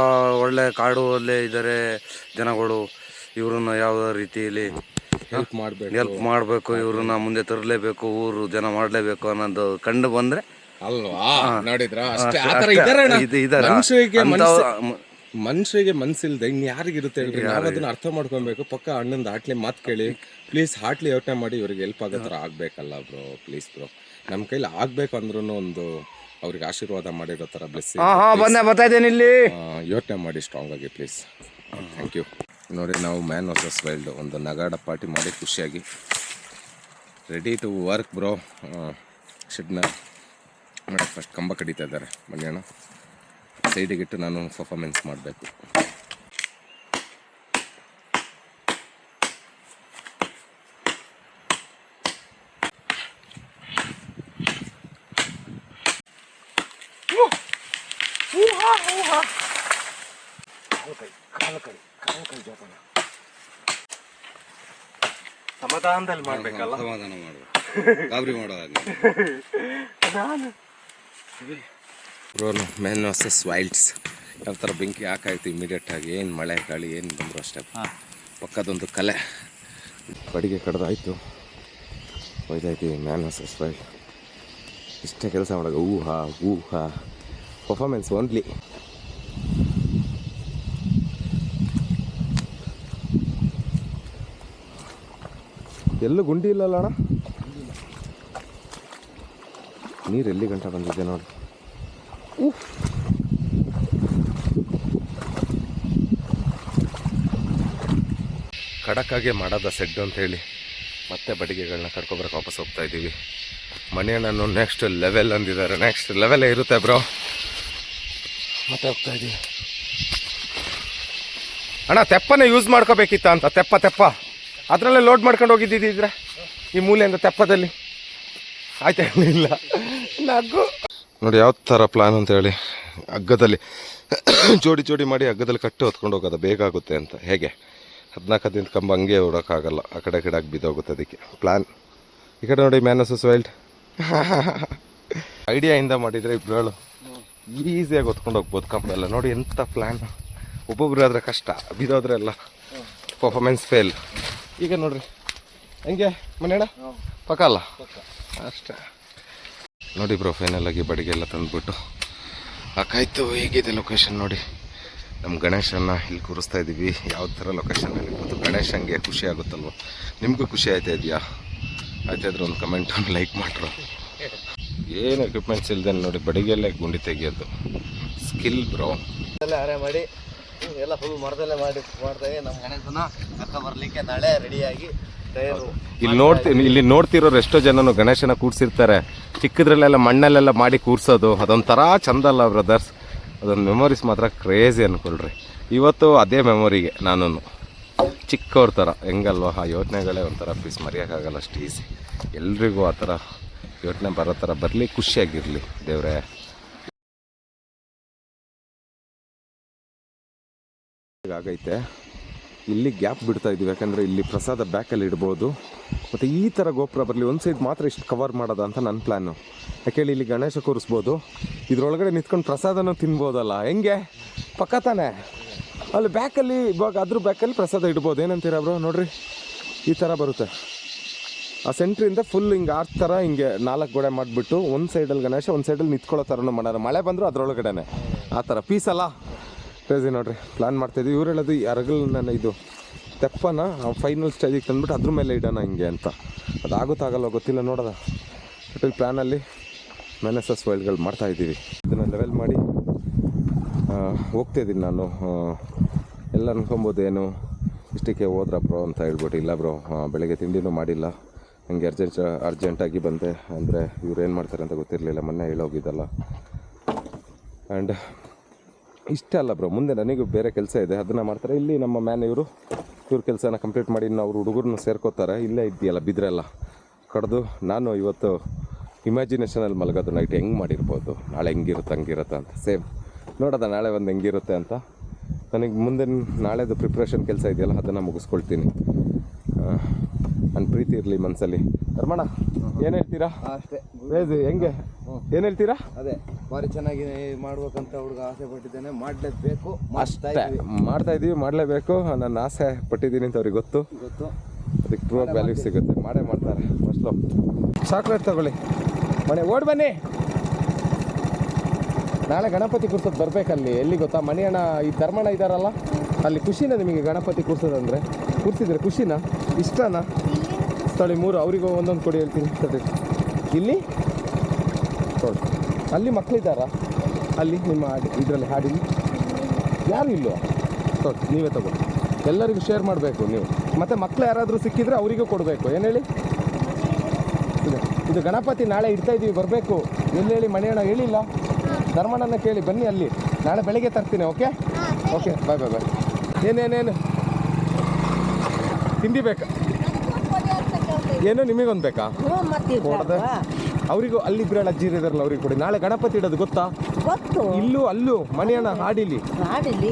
ಒಳ್ಳೆ ಕಾಡು ಅಲ್ಲೇ ಇದ್ದಾರೆ ಜನಗಳು ಇವ್ರನ್ನ ಯಾವ ರೀತಿಯಲ್ಲಿ ಹೆಲ್ಪ್ ಮಾಡಬೇಕು. ಹೆಲ್ಪ್ ಮಾಡಬೇಕು ಇವ್ರನ್ನ ಮುಂದೆ ತರಲೇಬೇಕು ಊರು ಜನ ಮಾಡಲೇಬೇಕು ಅನ್ನೋದು ಕಂಡು ಬಂದ್ರೆ ಅಲ್ವಾ? ನೋಡಿದ್ರ? ಅಷ್ಟೇ. ಆ ಅಷ್ಟೇ, ಥರ ಇದಾರೆ ಅಣ್ಣ. ಇದು ಇದಾರೆ. ಮನುಷ್ಯರಿಗೆ ಅಂಥವ್- ಮನ್ಸು- ಮನುಷ್ಯರಿಗೆ ಮನ್ಸಿಲ್ದೆ ಇನ್ ಯಾರಿಗಿರುತ್ತೆ ಹೇಳ್ರಿ? ನಾವ್ ಅದನ್ನ ಅರ್ಥ ಮಾಡ್ಕೊಬೇಕು ಪಕ್ಕ ಅಣ್ಣಂದ ಹಾಟ್ಲಿ ಮಾತ್ ಕೇಳಿ. ಪ್ಲೀಸ್ ಹಾಟ್ಲಿ ಯೋಚನೆ ಮಾಡಿ ಇವ್ರಿಗೆ ಹೆಲ್ಪ್ ಆಗೋ ಥರ ಆಗ್ಬೇಕಲ್ಲ ಬ್ರೋ ಪ್ಲೀಸ್ ಬ್ರೋ. ನಮ್ ಕೈಲಿ ಆಗ್ಬೇಕು ಅಂದ್ರೂ ಒಂದು ಅವ್ರಿಗೆ ಆಶೀರ್ವಾದ ಮಾಡಿರೋ ತರ ಬ್ಲೆಸ್ಸಿಂಗ್ ಹಾ ಹಾ ಬಂದೆ ಬರ್ತಾ ಇದ್ದೇನೆ ಇಲ್ಲಿ. ಯೋಚನೆ ಮಾಡಿ ಸ್ಟ್ರಾಂಗ್ ಆಗಿ ಪ್ಲೀಸ್ ಥ್ಯಾಂಕ್ ಯು ನೋಡಿ ನಾವು ಮ್ಯಾನ್ ವರ್ಸಸ್ ವೈಲ್ಡ್ ಒಂದು ನಗಾಡ ಪಾರ್ಟಿ ಮಾಡಿ ಖುಷಿಯಾಗಿ. ರೆಡಿ ಟು ವರ್ಕ್ ಬ್ರೋ ಶೆಡ್ನ ನೋಡಕ್ಕೆ ಫಸ್ಟ್ ಕಂಬ ಕಡಿತಾ ಇದ್ದಾರೆ. ಬನ್ನಿ ಸೈಡಿಗಿಟ್ಟು ನಾನು ಪರ್ಫಾರ್ಮೆನ್ಸ್ ಮಾಡಬೇಕು. ಸಮಾಧಾನದಲ್ಲಿ ಮಾಡ್ಬೇಕಲ್ಲ? ಸಮಾಧಾನ ಮಾಡುವ ಗಾಬರಿ ಮಾಡೋದಾಗ ಬ್ರೋನು ಮೆನ್ ವರ್ಸಸ್ ವೈಲ್ಡ್ಸ್ ಯಾವ ಥರ ಬೆಂಕಿ ಹಾಕಾಯ್ತು ಇಮಿಡಿಯೇಟ್ ಆಗಿ ಏನು ಮಳೆ ಗಾಳಿ ಏನು ಬಂದರು ಅಷ್ಟೇ. ಪಕ್ಕದೊಂದು ಕಲೆ. ಬಡಿಗೆ ಕಡ್ದಾಯ್ತು. ಒಯ್ದಾಯ್ತೀವಿ ಮ್ಯಾನ್ ವರ್ಸಸ್ ವೈಲ್ಡ್ ಇಷ್ಟೇ ಕೆಲಸ ಮಾಡೋದು. ಊಹಾ ಊಹಾ. ಪರ್ಫಾರ್ಮೆನ್ಸ್ ಓನ್ಲಿ ಎಲ್ಲೂ ಗುಂಡಿ ಇಲ್ಲಲ್ಲ ಅಣ್ಣ? ನೀರು ಎಲ್ಲಿ ಗಂಟ ಬಂದಿದೆ ನೋಡಿ. ಖಡಕ್ಕಾಗೆ ಮಾಡೋದ ಸೆಡ್ಡು ಅಂತ ಹೇಳಿ ಮತ್ತೆ ಬಡಿಗೆಗಳನ್ನ ಕರ್ಕೊಬರಕ್ಕೆ ವಾಪಸ್ ಹೋಗ್ತಾ ಇದ್ದೀವಿ ಮನೆಯನ್ನು ನೆಕ್ಸ್ಟ್ ಲೆವೆಲ್ ಅಂದಿದ್ದಾರೆ. ನೆಕ್ಸ್ಟ್ ಲೆವೆಲೇ ಇರುತ್ತೆ ಬ್ರೋ ಮತ್ತೆ ಹೋಗ್ತಾ ಇದ್ದೀವಿ ಅಣ್ಣ ತೆಪ್ಪನೇ ಯೂಸ್ ಮಾಡ್ಕೋಬೇಕಿತ್ತ ಅಂತ. ತೆಪ್ಪ ತೆಪ್ಪ. ಅದರಲ್ಲೇ ಲೋಡ್ ಮಾಡ್ಕೊಂಡು ಹೋಗಿದ್ದಿದ್ರೆ? ಈ ಮೂಲೆಯಿಂದ ತೆಪ್ಪದಲ್ಲಿ. ಆಯ್ತಾ ಇಲ್ಲ ನಗು. ನೋಡಿ ಯಾವ ಥರ ಪ್ಲಾನ್ ಅಂತ ಹೇಳಿ ಹಗ್ಗದಲ್ಲಿ ಜೋಡಿ ಜೋಡಿ ಮಾಡಿ ಹಗ್ಗದಲ್ಲಿ ಕಟ್ಟು ಹೊತ್ಕೊಂಡು ಹೋಗೋದು ಬೇಗ ಆಗುತ್ತೆ ಅಂತ. ಹೇಗೆ? ಹದಿನಾಲ್ಕು ಹದಿನೈದು ಕಂಬ ಹಂಗೆ ಹೊಡೋಕ್ಕಾಗಲ್ಲ ಆ ಕಡೆ ಗಿಡಕ್ಕೆ ಬಿದ್ದೋಗುತ್ತೆ ಅದಕ್ಕೆ. ಪ್ಲಾನ್ ಈ ಕಡೆ ನೋಡಿ ಮ್ಯಾನಸಸ್ ವೈಲ್ಡ್ ಐಡಿಯಾಯಿಂದ ಮಾಡಿದರೆ ಇಬ್ಬರು ಈಸಿಯಾಗಿ ಹೊತ್ಕೊಂಡು ಹೋಗ್ಬೋದು ಕಂಬ ಎಲ್ಲ. ನೋಡಿ ಎಂಥ ಪ್ಲ್ಯಾನ್ ಒಬ್ಬೊಬ್ರು ಆದರೆ ಕಷ್ಟ. ಬಿದ್ದೋದ್ರೆ ಎಲ್ಲ ಪರ್ಫಾರ್ಮೆನ್ಸ್ ಫೇಲ್ ಈಗ ನೋಡ್ರಿ. ಹೆಂಗೆ? ಮನೆಯಣ್ಣ ಪಕ್ಕ ಅಲ್ಲ? ಅಷ್ಟೇ. ನೋಡಿ ಬ್ರೋ ಫೈನಲ್ ಆಗಿ ಬಡಿಗೆ ಎಲ್ಲ ತಂದ್ಬಿಟ್ಟು ಹಾಕಾಯ್ತು ಹೇಗಿದೆ ಲೊಕೇಶನ್ ನೋಡಿ. ನಮ್ಮ ಗಣೇಶನ್ನ ಇಲ್ಲಿ ಕೂರಿಸ್ತಾ ಇದ್ದೀವಿ ಯಾವ ಥರ ಲೊಕೇಶನಲ್ಲಿ ಮತ್ತು ಗಣೇಶಂಗೆ ಖುಷಿ ಆಗುತ್ತಲ್ವ? ನಿಮಗೂ ಖುಷಿ ಆಯ್ತಾ ಇದೆಯಾ? ಆಯ್ತಾ ಇದ್ರೆ ಒಂದು ಕಮೆಂಟ್ ಲೈಕ್ ಮಾಡ್ರು. ಏನು ಎಕ್ವಿಪ್ಮೆಂಟ್ಸ್ ಇಲ್ಲದೆ ನೋಡಿ ಬಡಿಗೆಲ್ಲೇ ಗುಂಡಿ ತೆಗಿಯೋದು. Skill bro. ಅರೆ ಮಾಡಿ. ಎಲ್ಲ ಫುಲ್ ಮರದಲ್ಲೇ ಮಾಡಿ ಮಾಡ್ತಾ ನಮ್ಮ ಗಣೇಶನ ಅಕ್ಕ ಬರಲಿಕ್ಕೆ ನಾಳೆ ರೆಡಿಯಾಗಿ ಇಲ್ಲಿ ನೋಡ್ತಿ ಇಲ್ಲಿ ನೋಡ್ತಿರೋರು ಎಷ್ಟೋ ಜನನು ಗಣೇಶನ ಕೂರ್ಸಿರ್ತಾರೆ ಚಿಕ್ಕದ್ರಲ್ಲೆಲ್ಲ ಮಣ್ಣಲ್ಲೆಲ್ಲ ಮಾಡಿ ಕೂರ್ಸೋದು. ಅದೊಂಥರ ಚಂದ ಅಲ್ಲ ಬ್ರದರ್ಸ್. ಅದೊಂದು ಮೆಮೊರೀಸ್ ಮಾತ್ರ ಕ್ರೇಜಿ ಅನ್ಕೊಳ್ರಿ. ಇವತ್ತು ಅದೇ ಮೆಮೊರಿಗೆ ನಾನು ಚಿಕ್ಕವ್ರ ಥರ. ಹೆಂಗಲ್ವ? ಆ ಯೋಚನೆಗಳೇ ಒಂಥರ ಪೀಸ್ ಮರೆಯೋಕ್ಕಾಗಲ್ಲ. ಅಷ್ಟು ಈಸಿ. ಎಲ್ರಿಗೂ ಆ ಥರ ಯೋಚನೆ ಬರೋ ಥರ ಬರಲಿ. ಖುಷಿಯಾಗಿರಲಿ ದೇವ್ರೆ. ಆಗೈತೆ ಇಲ್ಲಿ ಗ್ಯಾಪ್ ಬಿಡ್ತಾ ಇದ್ದೀವಿ. ಯಾಕಂದರೆ ಇಲ್ಲಿ ಪ್ರಸಾದ ಬ್ಯಾಕಲ್ಲಿ ಇಡ್ಬೋದು. ಮತ್ತು ಈ ಥರ ಗೋಪುರ ಬರಲಿ, ಒಂದು ಸೈಡ್ ಮಾತ್ರ ಇಷ್ಟು ಕವರ್ ಮಾಡೋದ ಅಂತ ನನ್ನ ಪ್ಲ್ಯಾನು ಯಾಕೇಳಿ ಇಲ್ಲಿ ಗಣೇಶ ಕೂರಿಸ್ಬೋದು. ಇದರೊಳಗಡೆ ನಿಂತ್ಕೊಂಡು ಪ್ರಸಾದನೂ ತಿನ್ಬೋದಲ್ಲ. ಹೆಂಗೆ? ಪಕ್ಕ ತಾನೆ. ಅಲ್ಲಿ ಬ್ಯಾಕಲ್ಲಿ ಇವಾಗ ಅದ್ರ ಬ್ಯಾಕಲ್ಲಿ ಪ್ರಸಾದ ಇಡ್ಬೋದು. ಏನಂತೀರ ಬ್ರೋ ನೋಡ್ರಿ. ಈ ಥರ ಬರುತ್ತೆ. ಆ ಸೆಂಟ್ರಿಂದ ಫುಲ್ ಹಿಂಗೆ ಆರ್ ಥರ ಹಿಂಗೆ ನಾಲ್ಕು ಗೋಡೆ ಮಾಡಿಬಿಟ್ಟು, ಒಂದು ಸೈಡಲ್ಲಿ ಗಣೇಶ, ಒಂದು ಸೈಡಲ್ಲಿ ನಿಂತ್ಕೊಳ್ಳೋ ಥರನೂ ಮಾಡೋಣ ಮಳೆ ಬಂದರೂ ಅದರೊಳಗಡೆ ಆ ಥರ ಪೀಸಲ್ಲ ಕ್ರೇಜಿ ನೋಡ್ರಿ ಪ್ಲ್ಯಾನ್ ಮಾಡ್ತಾಯಿದ್ವಿ ಇವ್ರು ಹೇಳೋದು ಈ ಅರಗಲ್ ನನ್ನ ಇದು ತೆಪ್ಪನ ಫೈನಲ್ ಸ್ಟೇಜಿಗೆ ತಂದ್ಬಿಟ್ಟು ಅದ್ರ ಮೇಲೆ ಇಡೋಣ ಹಿಂಗೆ ಅಂತ. ಅದಾಗುತ್ತಾಗಲ್ಲ ಗೊತ್ತಿಲ್ಲ ನೋಡೋದ ಇಲ್ಲಿ ಪ್ಲ್ಯಾನಲ್ಲಿ ಮೆನಸಸ್ ವೈಲ್ಡ್ಗಳು ಮಾಡ್ತಾ ಇದ್ದೀವಿ ಇದನ್ನು ಲೆವೆಲ್ ಮಾಡಿ ಹೋಗ್ತಾಯಿದ್ದೀನಿ ನಾನು. ಎಲ್ಲ ಅನ್ಕೊಬೋದು ಏನು, ಇಷ್ಟಕ್ಕೆ ಹೋದ್ರ ಬ್ರೋ ಅಂತ ಹೇಳ್ಬಿಟ್ಟು, ಇಲ್ಲ ಬ್ರೋ ಬೆಳಗ್ಗೆ ತಿಂಡಿನೂ ಮಾಡಿಲ್ಲ. ನನಗೆ ಅರ್ಜೆಂಟ್ ಅರ್ಜೆಂಟಾಗಿ ಬಂದೆ. ಅಂದರೆ ಇವ್ರು ಏನು ಮಾಡ್ತಾರೆ ಅಂತ ಗೊತ್ತಿರಲಿಲ್ಲ, ಮೊನ್ನೆ ಹೇಳೋಗಿದ್ದಲ್ಲ. ಆ್ಯಂಡ್ ಇಷ್ಟೇ ಅಲ್ಲ ಬ್ರೋ ಮುಂದೆ ನನಗೂ ಬೇರೆ ಕೆಲಸ ಇದೆ. ಅದನ್ನು ಮಾಡ್ತಾರೆ. ಇಲ್ಲಿ ನಮ್ಮ ಮ್ಯಾನ್ ಇವರು ಇವ್ರ ಕೆಲಸನ ಕಂಪ್ಲೀಟ್ ಮಾಡಿ ಇನ್ನು ಅವ್ರ ಹುಡುಗರನ್ನ ಸೇರ್ಕೋತಾರೆ. ಇಲ್ಲೇ ಇದೆಯಲ್ಲ ಬಿದ್ರೆಲ್ಲ. ಕಡ್ದು ನಾನು ಇವತ್ತು ಇಮ್ಯಾಜಿನೇಷನಲ್ಲಿ ಮಲಗೋದು ನೈಟ್ ಹೆಂಗೆ ಮಾಡಿರ್ಬೋದು? ನಾಳೆ ಹೆಂಗಿರುತ್ತೆ ಹಂಗಿರುತ್ತೆ ಅಂತ. ಸೇಮ್ ನೋಡೋದ ನಾಳೆ ಒಂದು ಹೆಂಗಿರುತ್ತೆ ಅಂತ. ನನಗೆ ಮುಂದೆ ನಾಳೆದು ಪ್ರಿಪ್ರೇಷನ್ ಕೆಲಸ ಇದೆಯಲ್ಲ ಅದನ್ನು ಮುಗಿಸ್ಕೊಳ್ತೀನಿ. ನನ್ನ ಪ್ರೀತಿ ಇರಲಿ ಮನಸ್ಸಲ್ಲಿ ಧರ್ಮಣ್ಣ ಏನು ಹೇಳ್ತೀರಾ? ಅಷ್ಟೇ. ಹೆಂಗೆ? ಏನು ಹೇಳ್ತೀರಾ? ಅದೇ. ಭಾರಿ ಚೆನ್ನಾಗಿ ಮಾಡ್ಬೇಕಂತ ಹುಡುಗ ಆಸೆ ಪಟ್ಟಿದ್ದೇನೆ. ಮಾಡ್ಲೇಬೇಕು. ಮಾಡ್ತಾ ಅಷ್ಟೇ ಇದ್ದೀವಿ. ಮಾಡ್ತಾ ಇದೀವಿ ಮಾಡಲೇಬೇಕು. ನನ್ನ ಆಸೆ ಪಟ್ಟಿದ್ದೀನಿ ಅಂತ ಅವ್ರಿಗೆ ಗೊತ್ತು. ಗೊತ್ತು. ಅದಕ್ಕೆ ಟ್ರೂ ವ್ಯಾಲ್ಯೂ ಸಿಗುತ್ತೆ. ಮಾಡೇ ಮಾಡ್ತಾರೆ. ಮಸ್ಲು ಚಾಕ್ಲೇಟ್ ತಗೊಳ್ಳಿ. ಮನೆ ಓಡ್ ಬನ್ನಿ. ನಾಳೆ ಗಣಪತಿ ಕೂರ್ಸೋದು ಬರ್ಬೇಕಲ್ಲಿ. ಎಲ್ಲಿ ಗೊತ್ತಾ? ಮಣಿಯಣ್ಣ ಈ ಧರ್ಮಣ್ಣ ಇದ್ದಾರಲ್ಲ ಅಲ್ಲಿ ಖುಷಿನ ನಿಮಗೆ ಗಣಪತಿ ಕೂರ್ಸೋದಂದ್ರೆ? ಕೂರ್ಸಿದ್ರೆ ಖುಷಿನಾ? ಇಷ್ಟನಾ? ಸ್ಥಳಿ ಮೂರು ಅವರಿಗೂ ಒಂದೊಂದು ಕೊಡಿ ಹೇಳ್ತೀನಿ. ಇಲ್ಲಿ? ಅಲ್ಲಿ ಮಕ್ಕಳಿದ್ದಾರಾ ಅಲ್ಲಿ ನಿಮ್ಮ ಹಾಡಿ ಇದರಲ್ಲಿ ಹಾಡಿಲಿ ಯಾರು ಇಲ್ಲ ಸರಿ ನೀವೇ ತಗೊಳ್ಳಿ ಎಲ್ಲರಿಗೂ ಶೇರ್ ಮಾಡಬೇಕು ನೀವು. ಮತ್ತು ಮಕ್ಕಳು ಯಾರಾದರೂ ಸಿಕ್ಕಿದ್ರೆ ಅವರಿಗೂ ಕೊಡಬೇಕು. ಏನು ಹೇಳಿ? ಇದು. ಇದು ಗಣಪತಿ ನಾಳೆ ಇಡ್ತಾ ಇದ್ದೀವಿ ಬರಬೇಕು. ಎಲ್ಲಿ ಹೇಳಿ? ಮನೆಯಣ್ಣ ಹೇಳಿಲ್ಲ? ಧರ್ಮಣ್ಣನ ಕೇಳಿ ಬನ್ನಿ ಅಲ್ಲಿ. ನಾಳೆ ಬೆಳಗ್ಗೆ ತರ್ತೀನಿ ಓಕೆ ಓಕೆ ಬಾಯ್ ಬಾಯ್ ಬಾಯ್ ಏನೇನೇನು ತಿಂಡಿ ಬೇಕಾ? ಏನು ನಿಮಗೊಂದು ಬೇಕಾ? ಅವರಿಗೂ ಅಲ್ಲಿ ಅಜ್ಜಿ ಇದಾರಲ್ಲ ಅವ್ರಿಗೆ ಕೊಡಿ. ನಾಳೆ ಗಣಪತಿ ಇಡೋದು ಗೊತ್ತಾ? ಗೊತ್ತು. ಇಲ್ಲೂ ಅಲ್ಲೂ ಮನೆಯನ್ನ ಹಾಡಿಲಿ.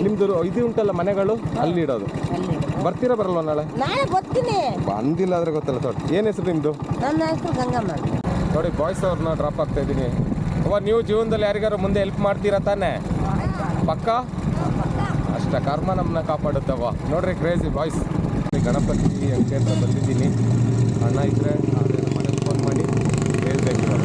ನಿಮ್ದು ಇದು ಉಂಟಲ್ಲ ಮನೆಗಳು? ಅಲ್ಲಿ ಇಡೋದು. ಅಲ್ಲಿ ಬರ್ತೀರಾ ಬರಲ್ವಾ ನಾಳೆ? ನಾಳೆ ಬರ್ತೀನಿ. ಬಂದಿಲ್ಲ ಆದ್ರೆ ಗೊತ್ತಲ್ಲ ತೋಟ ಏನ್ ಹೆಸರು ನಿಮ್ಮದು ನನ್ನ ಹೆಸರು ಗಂಗಮ್ಮ ನೋಡಿ ಬಾಯ್ಸ್ ಅವ್ರನ್ನ ಡ್ರಾಪ್ ಆಗ್ತಾ ಇದ್ದೀನಿ. ಅವ ನೀವು ಜೀವನದಲ್ಲಿ ಯಾರಿಗಾರು ಮುಂದೆ ಹೆಲ್ಪ್ ಮಾಡ್ತೀರಾ ತಾನೇ? ಪಕ್ಕ? ಅಷ್ಟ ಕರ್ಮ ನಮ್ಮನ್ನ ಕಾಪಾಡುತ್ತವ ನೋಡ್ರಿ ಕ್ರೇಜಿ ಬಾಯ್ಸ್ ಗಣಪತಿ ಅಂತ ಹತ್ರ ಬಂದಿದ್ದೀನಿ. ಅಣ್ಣ ಇದ್ರೆ ಮನೆಗೆ ಫೋನ್ ಮಾಡಿ ಹೇಳ್ಬೇಕು ಇವಾಗ.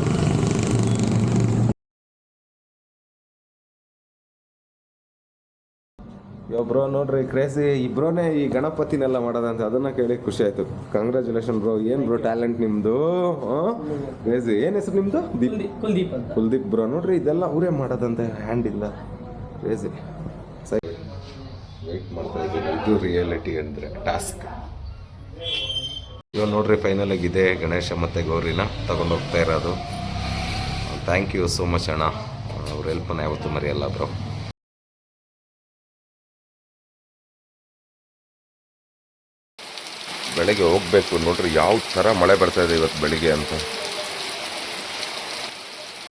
ಬ್ರೋ ನೋಡ್ರಿ ಕ್ರೇಜಿ ಇಬ್ರೋನೇ ಈ ಗಣಪತಿನೆಲ್ಲ ಮಾಡೋದಂತ ಅದನ್ನ ಕೇಳಿ ಖುಷಿ ಆಯ್ತು. ಕಂಗ್ರ್ಯಾಚುಲೇಷನ್ ಬ್ರೋ ಏನ್ ಬ್ರೋ ಟ್ಯಾಲೆಂಟ್ ನಿಮ್ದು? ಕ್ರೇಜಿ ಏನ್ ಹೆಸರು ನಿಮ್ದು? ದೀಪ್ ಕುಲ್ದೀಪ್ ಕುಲ್ದೀಪ್ ಬ್ರೋ ನೋಡ್ರಿ ಇದೆಲ್ಲ ಅವರೇ ಮಾಡೋದಂತೆ. ಹ್ಯಾಂಡ್ ಇಲ್ಲ. ಕ್ರೇಜಿ ಸರಿ. ವೆಯ್ಟ್ ಮಾಡ್ತಾ ಇದ್ದೀನಿ. ಇದು ರಿಯಾಲಿಟಿ ಅಂದ್ರೆ ಟಾಸ್ಕ್ ಇವಾಗ ನೋಡ್ರಿ ಫೈನಲ್ ಆಗಿದೆ ಗಣೇಶ ಮತ್ತೆ ಗೌರಿನ ತಗೊಂಡು ಹೋಗ್ತಾ ಇರೋದು. ಥ್ಯಾಂಕ್ ಯು ಸೋ ಮಚ್ ಅಣ್ಣ. ಅವ್ರ ಹೆಲ್ಪನ್ನ ಯಾವತ್ತೂ ಮರಿಯಲ್ಲ ಬ್ರೋ ಬೆಳಗ್ಗೆ ಹೋಗ್ಬೇಕು ನೋಡ್ರಿ ಯಾವ ಥರ ಮಳೆ ಬರ್ತಾ ಇದೆ ಇವತ್ತು ಬೆಳಿಗ್ಗೆ ಅಂತ.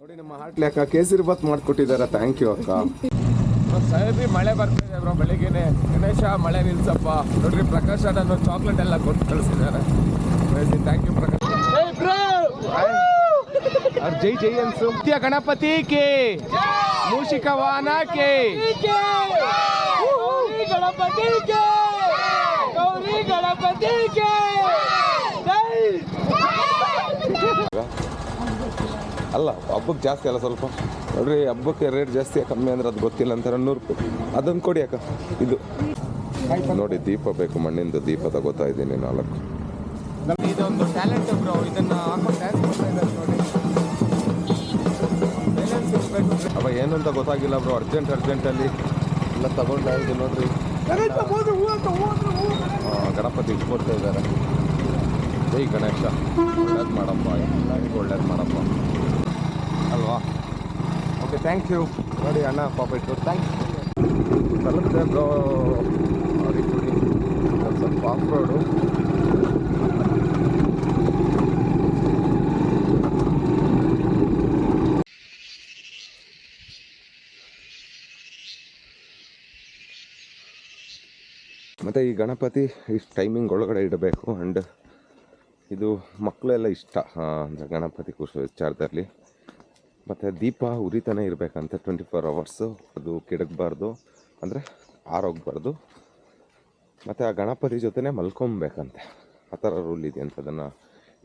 ನೋಡಿ ನಮ್ಮ ಹಾಟ್ಲಿ ಅಕ್ಕ ಕೇಸರಿ ಬಾತ್ ಮಾಡ್ಕೊಟ್ಟಿದಾರ ಥ್ಯಾಂಕ್ ಯು ಅಕ್ಕ. ಸರಿ ಮಳೆ ಬರ್ತಿದೆ ಬ್ರೋ ಬೆಳಿಗ್ಗೆನೆ. ಗಣೇಶ ಮಳೆ ನಿಲ್ಸಪ್ಪ. ನೋಡ್ರಿ ಪ್ರಕಾಶ್ ಅಣ್ಣ ಚಾಕ್ಲೇಟ್ ಎಲ್ಲ ಕೊಟ್ಟು ಕಳಿಸಿದ್ದಾರೆ. ಥ್ಯಾಂಕ್ ಯು ಪ್ರಕಾಶ್ ಜೈ ಜೈ ಅನ್ಸು. ಗಣಪತಿ ಕೆ ಮೂಷಿಕ ವಾಹನ ಕೆ. ಗಣಪತಿ ಕೆ! ಅಲ್ಲ ಹಬ್ಬಕ್ಕೆ ಜಾಸ್ತಿ ಅಲ್ಲ ಸ್ವಲ್ಪ. ನೋಡ್ರಿ ಹಬ್ಬಕ್ಕೆ ರೇಟ್ ಜಾಸ್ತಿ ಕಮ್ಮಿ ಅಂದ್ರೆ ಅದು ಗೊತ್ತಿಲ್ಲ ಅಂತಾರೆ ನೂರು ರೂಪಾಯಿ. ಅದನ್ನು ಕೊಡಿ ಅಕ್ಕ ಇದು. ನೋಡಿ ದೀಪ ಬೇಕು ಮಣ್ಣಿಂದ ದೀಪ ತಗೋತಾ ಇದ್ದೀನಿ ನಾಲ್ಕು. ಇದೊಂದು ಟ್ಯಾಲೆಂಟ್ ಬ್ರೋ ಇದನ್ನ ಹಾಕೊಂಡು ಡ್ಯಾನ್ಸ್ ಮಾಡ್ತಾ ಇದ್ದಾರೆ ನೋಡಿ. ಅವ ಏನಂತ ಗೊತ್ತಾಗಿಲ್ಲ ಬ್ರೋ ಅರ್ಜೆಂಟ್ ಅರ್ಜೆಂಟಲ್ಲಿ ಎಲ್ಲ ತಗೊಂಡು ನೋಡ್ರಿ ಆ, ಗಣಪತಿ ಇಟ್ಕೊಡ್ತಾ ಇದ್ದಾರೆ ಜೈ ಗಣೇಶ, ಒಳ್ಳೇದು ಮಾಡಪ್ಪ ಎಲ್ಲರಿಗೂ ಒಳ್ಳೇದು ಮಾಡಪ್ಪ. ಅಲ್ವಾ? ಓಕೆ ಥ್ಯಾಂಕ್ ಯು ನೋಡಿ ಅಣ್ಣ, ಪಾಪ ಇಟ್ಟು ಯು ಬರುತ್ತೆ ಬ್ರೋ ನೋಡಿ ನೋಡಿ ಸ್ವಲ್ಪ ಆಫ್ ರೋಡು ಮತ್ತು ಈ ಗಣಪತಿ ಇಷ್ಟು ಟೈಮಿಂಗ್ ಒಳಗಡೆ ಇಡಬೇಕು ಆ್ಯಂಡ್ ಇದು ಮಕ್ಕಳೆಲ್ಲ ಇಷ್ಟ ಅಂದರೆ ಗಣಪತಿ ಕೂರಿಸೋ ವಿಚಾರದಲ್ಲಿ. ಮತ್ತು ದೀಪ ಉರಿತಾನೆ ಇರಬೇಕಂತ ಟ್ವೆಂಟಿ ಫೋರ್ ಅವರ್ಸು ಅದು ಕೆಡಗಬಾರ್ದು, ಅಂದರೆ ಆರೋಗ್ಬಾರ್ದು. ಮತ್ತು ಆ ಗಣಪತಿ ಜೊತೆನೇ ಮಲ್ಕೊಬೇಕಂತೆ. ಆ ಥರ ರೂಲ್ ಇದೆ ಅಂತ ಅದನ್ನು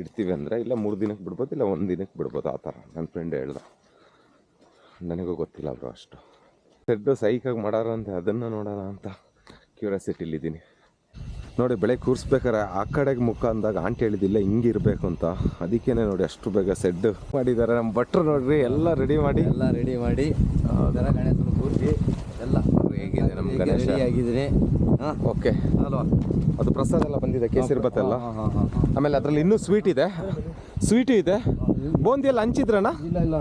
ಇಡ್ತೀವಿ ಅಂದರೆ, ಇಲ್ಲ ಮೂರು ದಿನಕ್ಕೆ ಬಿಡ್ಬೋದು, ಇಲ್ಲ ಒಂದು ದಿನಕ್ಕೆ ಬಿಡ್ಬೋದು, ಆ ಥರ. ನನ್ನ ಫ್ರೆಂಡ್ ಹೇಳ್ದ. ನನಗೂ ಗೊತ್ತಿಲ್ಲ ಅವರು ಅಷ್ಟು. ಸೈಕಾಗಿ ಮಾಡಾರ ಅಂತ ಅದನ್ನು ನೋಡೋಣ ಅಂತ. ಕ್ಯೂರಿಯಾಸಿಟಿಲಿದ್ದೀನಿ ನೋಡಿ ಬೆಳೆ ಕೂರಿಸ್ಬೇಕಾರೆ ಆ ಕಡೆಗೆ ಮುಖ ಅಂದಾಗ ಆಂಟಿ ಹೇಳಿದಿಲ್ಲ ಹಿಂಗೆ ಇರಬೇಕು ಅಂತ. ಅದಕ್ಕೇನೆ ನೋಡಿ ಅಷ್ಟು ಬೇಗ ಸೆಡ್ ಮಾಡಿದ್ದಾರೆ. ನಮ್ಮ ಭಟ್ರು ನೋಡ್ರಿ ಎಲ್ಲ ರೆಡಿ ಮಾಡಿ. ಎಲ್ಲ ರೆಡಿ ಮಾಡಿ. ಗಣೇಶನ ಕೂರಿಸಿ. ಎಲ್ಲ ಹೇಗಿದೆ ನಮ್ಮ ಗಣೇಶ? ಆಗಿದ್ದೀನಿ ಹಾಂ. ಓಕೆ. ಅಲ್ವಾ? ಅದು ಪ್ರಸಾದ ಎಲ್ಲ ಬಂದಿದೆ ಕೇಸರಿ ಬತ್ತ ಎಲ್ಲ ಆಮೇಲೆ ಅದರಲ್ಲಿ ಇನ್ನೂ ಸ್ವೀಟ್ ಇದೆ. ಸ್ವೀಟು ಇದೆ. ಬೂಂದಿ ಎಲ್ಲ ಹಂಚಿದ್ರಣ ಇಲ್ಲ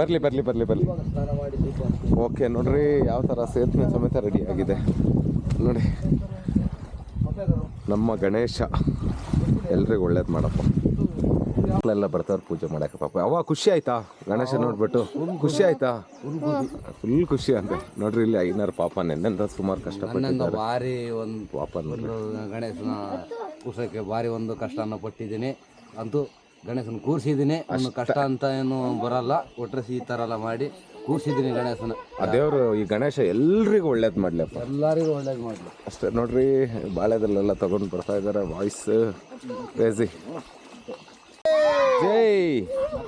ಬರಲಿ ಬರಲಿ ಬರಲಿ ಬರಲಿ. ಓಕೆ ನೋಡ್ರಿ ಯಾವ ಥರ ಸೇತುವೆ ಸಮೇತ ರೆಡಿ ಆಗಿದೆ. ನೋಡಿ. ನಮ್ಮ ಗಣೇಶ. ಎಲ್ರಿಗೂ ಒಳ್ಳೇದು ಮಾಡಪ್ಪ. ಮಕ್ಕಳೆಲ್ಲ ಬರ್ತಾರೆ ಪೂಜೆ ಮಾಡಕ್ಕೆ ಪಾಪ. ಅವ ಖುಷಿ ಆಯ್ತಾ? ಗಣೇಶ ನೋಡ್ಬಿಟ್ಟು. ಖುಷಿ ಆಯ್ತಾ? ಫುಲ್ ಖುಷಿ ಅಂತ. ನೋಡ್ರಿ ಇಲ್ಲಿ ಐನಾರು ಪಾಪ ನೆನ್ನೆಂದ ಸುಮಾರು ಕಷ್ಟ ಭಾರಿ ಒಂದು ಪಾಪ ನೋಡ್ರಿ. ಗಣೇಶನ ಕೂರ್ಸೋಕ್ಕೆ ಭಾರಿ ಒಂದು ಕಷ್ಟನ ಪಟ್ಟಿದ್ದೀನಿ. ಅಂತೂ ಗಣೇಶನ ಕೂರಿಸಿದ್ದೀನಿ. ಕಷ್ಟ ಅಂತ ಏನು ಬರಲ್ಲ. ಒಟ್ಟರೆ ಈ ಥರ ಎಲ್ಲ ಮಾಡಿ ಕೂರಿಸಿದ್ದೀನಿ ಗಣೇಶನ. ಆ ದೇವರು ಈ ಗಣೇಶ ಎಲ್ರಿಗೂ ಒಳ್ಳೇದು ಮಾಡ್ಲಪ್ಪ. ಎಲ್ಲರಿಗೂ ಒಳ್ಳೇದು ಮಾಡಲಿ. ಅಷ್ಟೇ ನೋಡ್ರಿ ಬಾಳೆದಲ್ಲೆಲ್ಲ ತಗೊಂಡು ಬರ್ತಾ ಇದ್ದಾರೆ ವಾಯ್ಸ್ ಕ್ರೇಜಿ ಜೈ!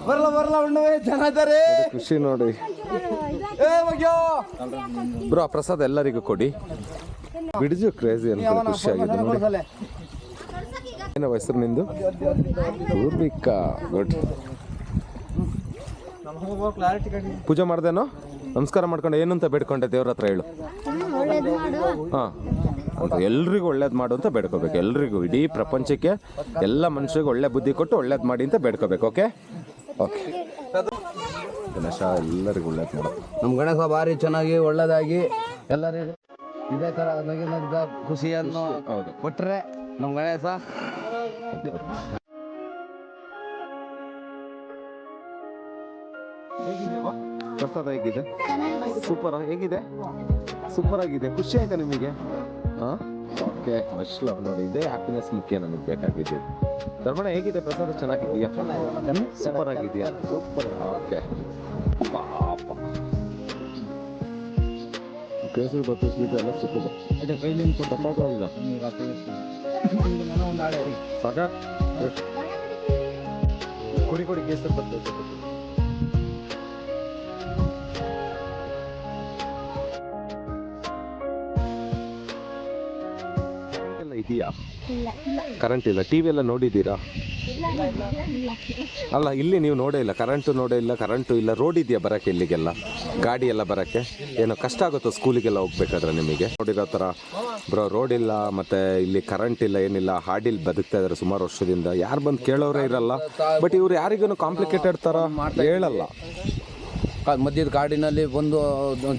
ಬರಲ್ಲ ಬರಲ್ಲ ಉಣ್ಣವೆ ಚೆನ್ನಾಗಿದ್ದಾರೆ ಖುಷಿ ನೋಡಿ ಬ್ರೋ ಪ್ರಸಾದ ಎಲ್ಲರಿಗೂ ಕೊಡಿ. ಬಿಡಿಜು ಕ್ರೇಜಿ ಅಂತ ಖುಷಿ ಆಗಿದೆ ನೋಡಿ. ಏನೋ ಹೆಸರು ನಿಂದು? ಗುಡ್ ಪೂಜೆ ಮಾಡ್ದೇನೋ? ನಮಸ್ಕಾರ ಮಾಡ್ಕೊಂಡು ಏನಂತ ಅಂತ ಬೇಡ್ಕೊಂಡೆ ದೇವ್ರ ಹತ್ರ ಹೇಳು. ಹಾಂ. ಎಲ್ರಿಗೂ ಒಳ್ಳೇದು ಮಾಡು ಅಂತ ಬೇಡ್ಕೋಬೇಕು. ಎಲ್ರಿಗೂ ಇಡೀ ಪ್ರಪಂಚಕ್ಕೆ ಎಲ್ಲ ಮನುಷ್ಯರಿಗೆ ಒಳ್ಳೆ ಬುದ್ಧಿ ಕೊಟ್ಟು ಒಳ್ಳೇದು ಮಾಡಿ ಅಂತ ಬೇಡ್ಕೋಬೇಕು ಓಕೆ? ಓಕೆ. ಗಣೇಶ ಎಲ್ಲರಿಗೂ ಒಳ್ಳೇದು ಮಾಡು. ನಮ್ಮ ಗಣೇಶ ಭಾರಿ ಚೆನ್ನಾಗಿ ಒಳ್ಳೇದಾಗಿ ಎಲ್ಲರಿಗೂ ಇದೇ ಥರ ನಗಿನ ಖುಷಿಯನ್ನು ಕೊಟ್ಟರೆ ನಮ್ಮ ಗಣೇಶ. ಪ್ರಸಾದ ಹೇಗಿದೆ ಸೂಪರ್ ಹೇಗಿದೆ ಸೂಪರ್ ಆಗಿದೆ ಖುಷಿ ಆಯ್ತಾ ನಿಮಗೆ ಹಾಂ ಓಕೆ ಮಸ್ಟ್ ಲವ್ ನೋಡಿ ಇದೇ ಹ್ಯಾಪಿನೆಸ್ ಮುಖ್ಯ ನನಗೆ ಬೇಕಾಗಿದ್ದು ಧರ್ಮಣ ಹೇಗಿದೆ ಪ್ರಸಾದ ಚೆನ್ನಾಗಿದೆಯಾ ಸೂಪರ್ ಆಗಿದೆಯಾ ಸೂಪರ್ ಓಕೆ ಕೇಸರಿ ಬತ್ತು ಸ್ವೀಟ್ ಎಲ್ಲ ಸೂಪರ್ ತಪ್ಪಾಗಿಲ್ಲ ಸಾಕ ಕುಡಿ ಕೊಡಿ ಕೇಸರಿ ಬತ್ತು ಇದೆಯಾ? ಕರೆಂಟ್ ಇಲ್ಲ. ಟಿವಿ ಎಲ್ಲ ನೋಡಿದ್ದೀರಾ? ಅಲ್ಲ ಇಲ್ಲಿ ನೀವು ನೋಡೇ ಇಲ್ಲ. ಕರೆಂಟು ನೋಡೇ ಇಲ್ಲ ಕರೆಂಟು ಇಲ್ಲ. ರೋಡ್ ಇದೆಯಾ ಬರಕ್ಕೆ ಇಲ್ಲಿಗೆಲ್ಲ? ಗಾಡಿ ಎಲ್ಲ ಬರಕ್ಕೆ? ಏನೋ ಕಷ್ಟ ಆಗುತ್ತೋ ಸ್ಕೂಲಿಗೆಲ್ಲ ಹೋಗ್ಬೇಕಾದ್ರೆ ನಿಮಗೆ? ನೋಡಿರೋ ಥರ ಬ್ರೋ ರೋಡ್ ಇಲ್ಲ ಮತ್ತೆ ಇಲ್ಲಿ ಕರೆಂಟ್ ಇಲ್ಲ ಏನಿಲ್ಲ ಹಾಡಿಲ್ಲಿ ಬದುಕ್ತಾ ಇದ್ದಾರೆ ಸುಮಾರು ವರ್ಷದಿಂದ. ಯಾರು ಬಂದು ಕೇಳೋರೇ ಇರಲ್ಲ. ಬಟ್ ಇವ್ರು ಯಾರಿಗೂ ಕಾಂಪ್ಲಿಕೇಟೆಡ್ ಥರ ಹೇಳಲ್ಲ. ಮಧ್ಯದ ಕಾಡಿನಲ್ಲಿ ಬಂದು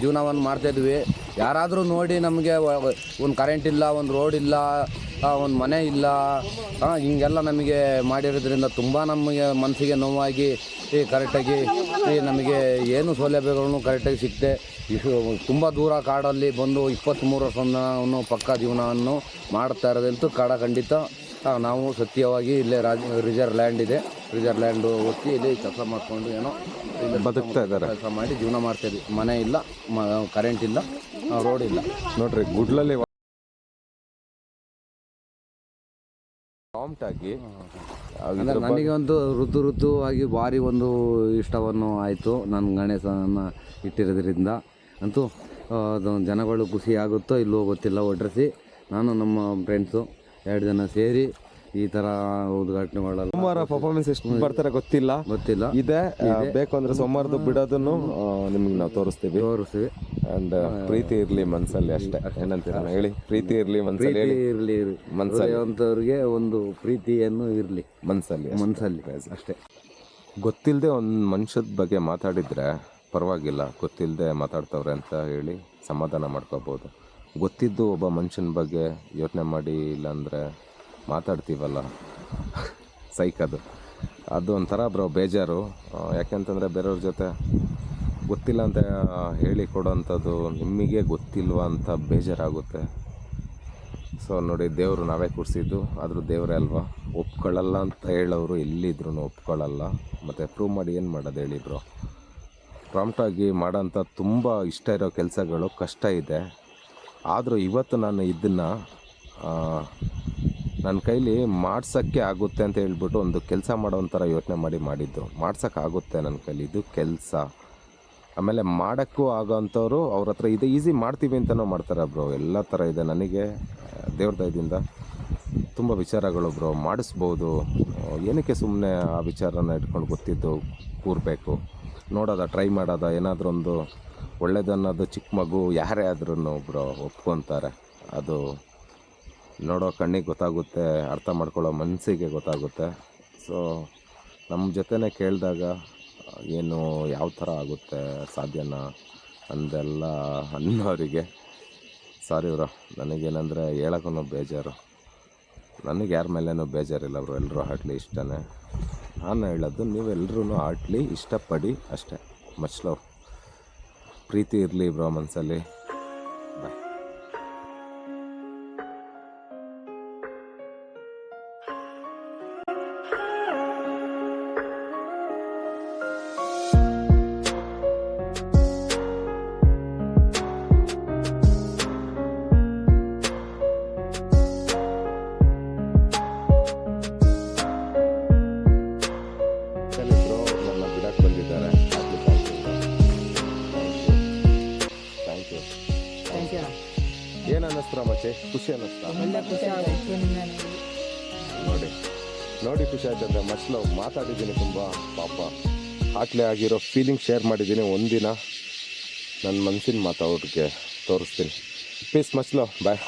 ಜೀವನವನ್ನು ಮಾಡ್ತಾ ಇದ್ವಿ. ಯಾರಾದರೂ ನೋಡಿ ನಮಗೆ ಒಂದು ಕರೆಂಟ್ ಇಲ್ಲ ಒಂದು ರೋಡ್ ಇಲ್ಲ ಒಂದು ಮನೆ ಇಲ್ಲ ಹೀಗೆಲ್ಲ ನಮಗೆ ಮಾಡಿರೋದ್ರಿಂದ ತುಂಬ ನಮಗೆ ಮನಸ್ಸಿಗೆ ನೋವಾಗಿ ಈ ಕರೆಕ್ಟಾಗಿ ಈ ನಮಗೆ ಏನು ಸೌಲಭ್ಯಗಳನ್ನು ಕರೆಕ್ಟಾಗಿ ಸಿಕ್ತೆ ಇಷ್ಟು ತುಂಬ ದೂರ ಕಾಡಲ್ಲಿ ಬಂದು ಇಪ್ಪತ್ತ್ಮೂರು ವರ್ಷವನ್ನು ಪಕ್ಕ ಜೀವನವನ್ನು ಮಾಡ್ತಾ ಇರೋದಂತೂ ಕಾಡ ಖಂಡಿತ. ನಾವು ಸತ್ಯವಾಗಿ ಇಲ್ಲೇ ರಾಜ ರಿಸರ್ವ್ ಲ್ಯಾಂಡ್ ಇದೆ. ರಿಸರ್ವ್ ಲ್ಯಾಂಡು ಒತ್ತಿ ಇಲ್ಲಿ ಕೆಲಸ ಮಾಡಿಕೊಂಡು ಏನೋ ಇಲ್ಲಿ ಬದುಕ್ತಾ ಇದ್ದಾರೆ. ಕೆಲಸ ಮಾಡಿ ಜೀವನ ಮಾಡ್ತಾ ಇದ್ವಿ. ಮನೆ ಇಲ್ಲ ಕರೆಂಟ್ ಇಲ್ಲ. ರೋಡ್ ಇಲ್ಲ. ನೋಡ್ರಿ ಗುಡ್ಲಲ್ಲಿ ಅಂದರೆ ನನಗೆ ಒಂದು ಋತು ಋತುವಾಗಿ ಭಾರಿ ಒಂದು ಇಷ್ಟವನ್ನು ಆಯಿತು ನಾನು ಗಣೇಶನ ಇಟ್ಟಿರೋದ್ರಿಂದ. ಅಂತೂ ಅದು ಜನಗಳು ಖುಷಿ ಆಗುತ್ತೋ ಇಲ್ಲವೋ ಗೊತ್ತಿಲ್ಲ ಒಡ್ರೆಸಿ ನಾನು ನಮ್ಮ ಫ್ರೆಂಡ್ಸು ಎರಡು ಜನ ಸೇರಿ ಈ ತರ ಉದ್ಘಾಟನೆ ಮಾಡಲ್ಲ. ಸೋಮವಾರ ಪರ್ಫಾರ್ಮೆನ್ಸ್ ಎಷ್ಟು ಬರ್ತಾರೆ ಗೊತ್ತಿಲ್ಲ. ಗೊತ್ತಿಲ್ಲ. ಇದೆ ಬೇಕು ಅಂದ್ರೆ ಸೋಮವಾರದ್ದು ಬಿಡೋದನ್ನು ನಿಮ್ಗೆ ನಾವು ತೋರಿಸ್ತೀವಿ. ತೋರಿಸ್ತೀವಿ. ಅಂಡ್ ಪ್ರೀತಿ ಇರ್ಲಿ ಮನ್ಸಲ್ಲಿ ಅಷ್ಟೇ. ಏನಂತೀರ ಹೇಳಿ? ಪ್ರೀತಿ ಇರ್ಲಿ ಮನ್ಸಲ್ಲಿ ಹೇಳಿ. ಇರ್ಲಿ ಮನ್ಸಲ್ಲಿ. ಅಂತವ್ರಿಗೆ ಒಂದು ಪ್ರೀತಿಯನ್ನು ಇರ್ಲಿ. ಮನ್ಸಲ್ಲಿ ಮನ್ಸಲ್ಲಿ. ಅಷ್ಟೇ. ಗೊತ್ತಿಲ್ಲದೆ ಒಂದು ಮನುಷ್ಯದ ಬಗ್ಗೆ ಮಾತಾಡಿದ್ರೆ ಪರವಾಗಿಲ್ಲ. ಗೊತ್ತಿಲ್ಲದೆ ಮಾತಾಡ್ತವ್ರೆ ಅಂತ ಹೇಳಿ ಸಮಾಧಾನ ಮಾಡ್ಕೋಬೋದು. ಗೊತ್ತಿದ್ದು ಒಬ್ಬ ಮನುಷ್ಯನ ಬಗ್ಗೆ ಯೋಚನೆ ಮಾಡಿ ಇಲ್ಲಾಂದರೆ ಮಾತಾಡ್ತೀವಲ್ಲ? ಸೈಕದು ಅದು ಒಂಥರ ಬ್ರೋ ಬೇಜಾರು. ಯಾಕೆಂತಂದರೆ ಬೇರೆಯವ್ರ ಜೊತೆ ಗೊತ್ತಿಲ್ಲ ಅಂತ ಹೇಳಿ ಕೊಡೋವಂಥದ್ದು ನಿಮಗೆ ಗೊತ್ತಿಲ್ವ ಅಂತ ಬೇಜಾರಾಗುತ್ತೆ. ಸೊ ನೋಡಿ, ದೇವರು ನಾವೇ ಕೂರಿಸಿದ್ದು ಆದರೂ ದೇವರೇ ಅಲ್ವಾ? ಒಪ್ಕೊಳ್ಳಲ್ಲ ಅಂತ ಹೇಳೋರು ಎಲ್ಲಿದ್ರು ಒಪ್ಕೊಳ್ಳಲ್ಲ. ಮತ್ತು ಪ್ರೂವ್ ಮಾಡಿ ಏನು ಮಾಡೋದು ಹೇಳಿ ಬ್ರೋ? ಪ್ರಾಂಪ್ಟಾಗಿ ಮಾಡೋಂಥ ತುಂಬ ಇಷ್ಟ ಇರೋ ಕೆಲಸಗಳು ಕಷ್ಟ ಇದೆ. ಆದರೂ ಇವತ್ತು ನಾನು ಇದನ್ನು ನನ್ನ ಕೈಲಿ ಮಾಡ್ಸೋಕ್ಕೆ ಆಗುತ್ತೆ ಅಂತ ಹೇಳ್ಬಿಟ್ಟು ಒಂದು ಕೆಲಸ ಮಾಡೋ ಥರ ಯೋಚನೆ ಮಾಡಿ ಮಾಡಿದ್ದು. ಮಾಡ್ಸೋಕ್ಕಾಗುತ್ತೆ ನನ್ನ ಕೈಲಿ, ಇದು ಕೆಲಸ. ಆಮೇಲೆ ಮಾಡೋಕ್ಕೂ ಆಗೋಂಥವ್ರು ಅವ್ರ ಹತ್ರ, ಇದೆ ಈಸಿ ಮಾಡ್ತೀವಿ ಅಂತಲೂ ಮಾಡ್ತಾರೆ ಬ್ರೋ, ಎಲ್ಲ ಥರ ಇದೆ ನನಗೆ. ದೇವ್ರ ದಯದಿಂದ ತುಂಬ ವಿಚಾರಗಳು ಬ್ರೋ, ಮಾಡಿಸ್ಬೋದು. ಏನಕ್ಕೆ ಸುಮ್ಮನೆ ಆ ವಿಚಾರನ ಇಟ್ಕೊಂಡು ಗೊತ್ತಿದ್ದು ಕೂರಬೇಕು ನೋಡೋದ, ಟ್ರೈ ಮಾಡೋದ, ಏನಾದರೂ ಒಂದು ಒಳ್ಳೇದನ್ನೋದು ಚಿಕ್ಕ ಮಗು ಯಾರೇ ಆದ್ರೂ ಬ್ರೋ ಒಪ್ಕೊತಾರೆ. ಅದು ನೋಡೋ ಕಣ್ಣಿಗೆ ಗೊತ್ತಾಗುತ್ತೆ, ಅರ್ಥ ಮಾಡ್ಕೊಳ್ಳೋ ಮನಸ್ಸಿಗೆ ಗೊತ್ತಾಗುತ್ತೆ. ಸೊ ನಮ್ಮ ಜೊತೆನೇ ಕೇಳಿದಾಗ, ಏನು ಯಾವ ಥರ ಆಗುತ್ತೆ ಸಾಧ್ಯನಾ ಅಂದೆಲ್ಲ ಅನ್ನೋರಿಗೆ, ಸಾರಿ ಬ್ರೋ, ನನಗೇನಂದರೆ ಹೇಳೋಕ್ಕೂ ಬೇಜಾರು. ನನಗೆ ಯಾರ ಮೇಲೇನೂ ಬೇಜಾರಿಲ್ಲ ಬ್ರೋ ಎಲ್ಲರೂ ಹಾಟ್ಲಿ ಇಷ್ಟನೇ. ನಾನು ಹೇಳೋದು ನೀವೆಲ್ಲರೂ ಹಾಟ್ಲಿ ಇಷ್ಟಪಡಿ ಅಷ್ಟೇ. ಮಚ್ಲೋ ಪ್ರೀತಿ ಇರಲಿ ಬ್ರೋ ಮನಸ್ಸಲ್ಲಿ ಖುಷಿ ಆಯ್ತಂದ್ರೆ ಮಾತಾಡಿದ್ದೀನಿ ತುಂಬ, ಪಾಪ. ಆಗಲೇ ಆಗಿರೋ ಫೀಲಿಂಗ್ ಶೇರ್ ಮಾಡಿದ್ದೀನಿ ಒಂದಿನ. ನನ್ನ ಮನಸ್ಸಿನ ಮಾತು ಅವ್ರಿಗೆ ತೋರಿಸ್ತೀನಿ. ಪ್ಲೀಸ್ ಮಚ್ಲು ಬಾಯ್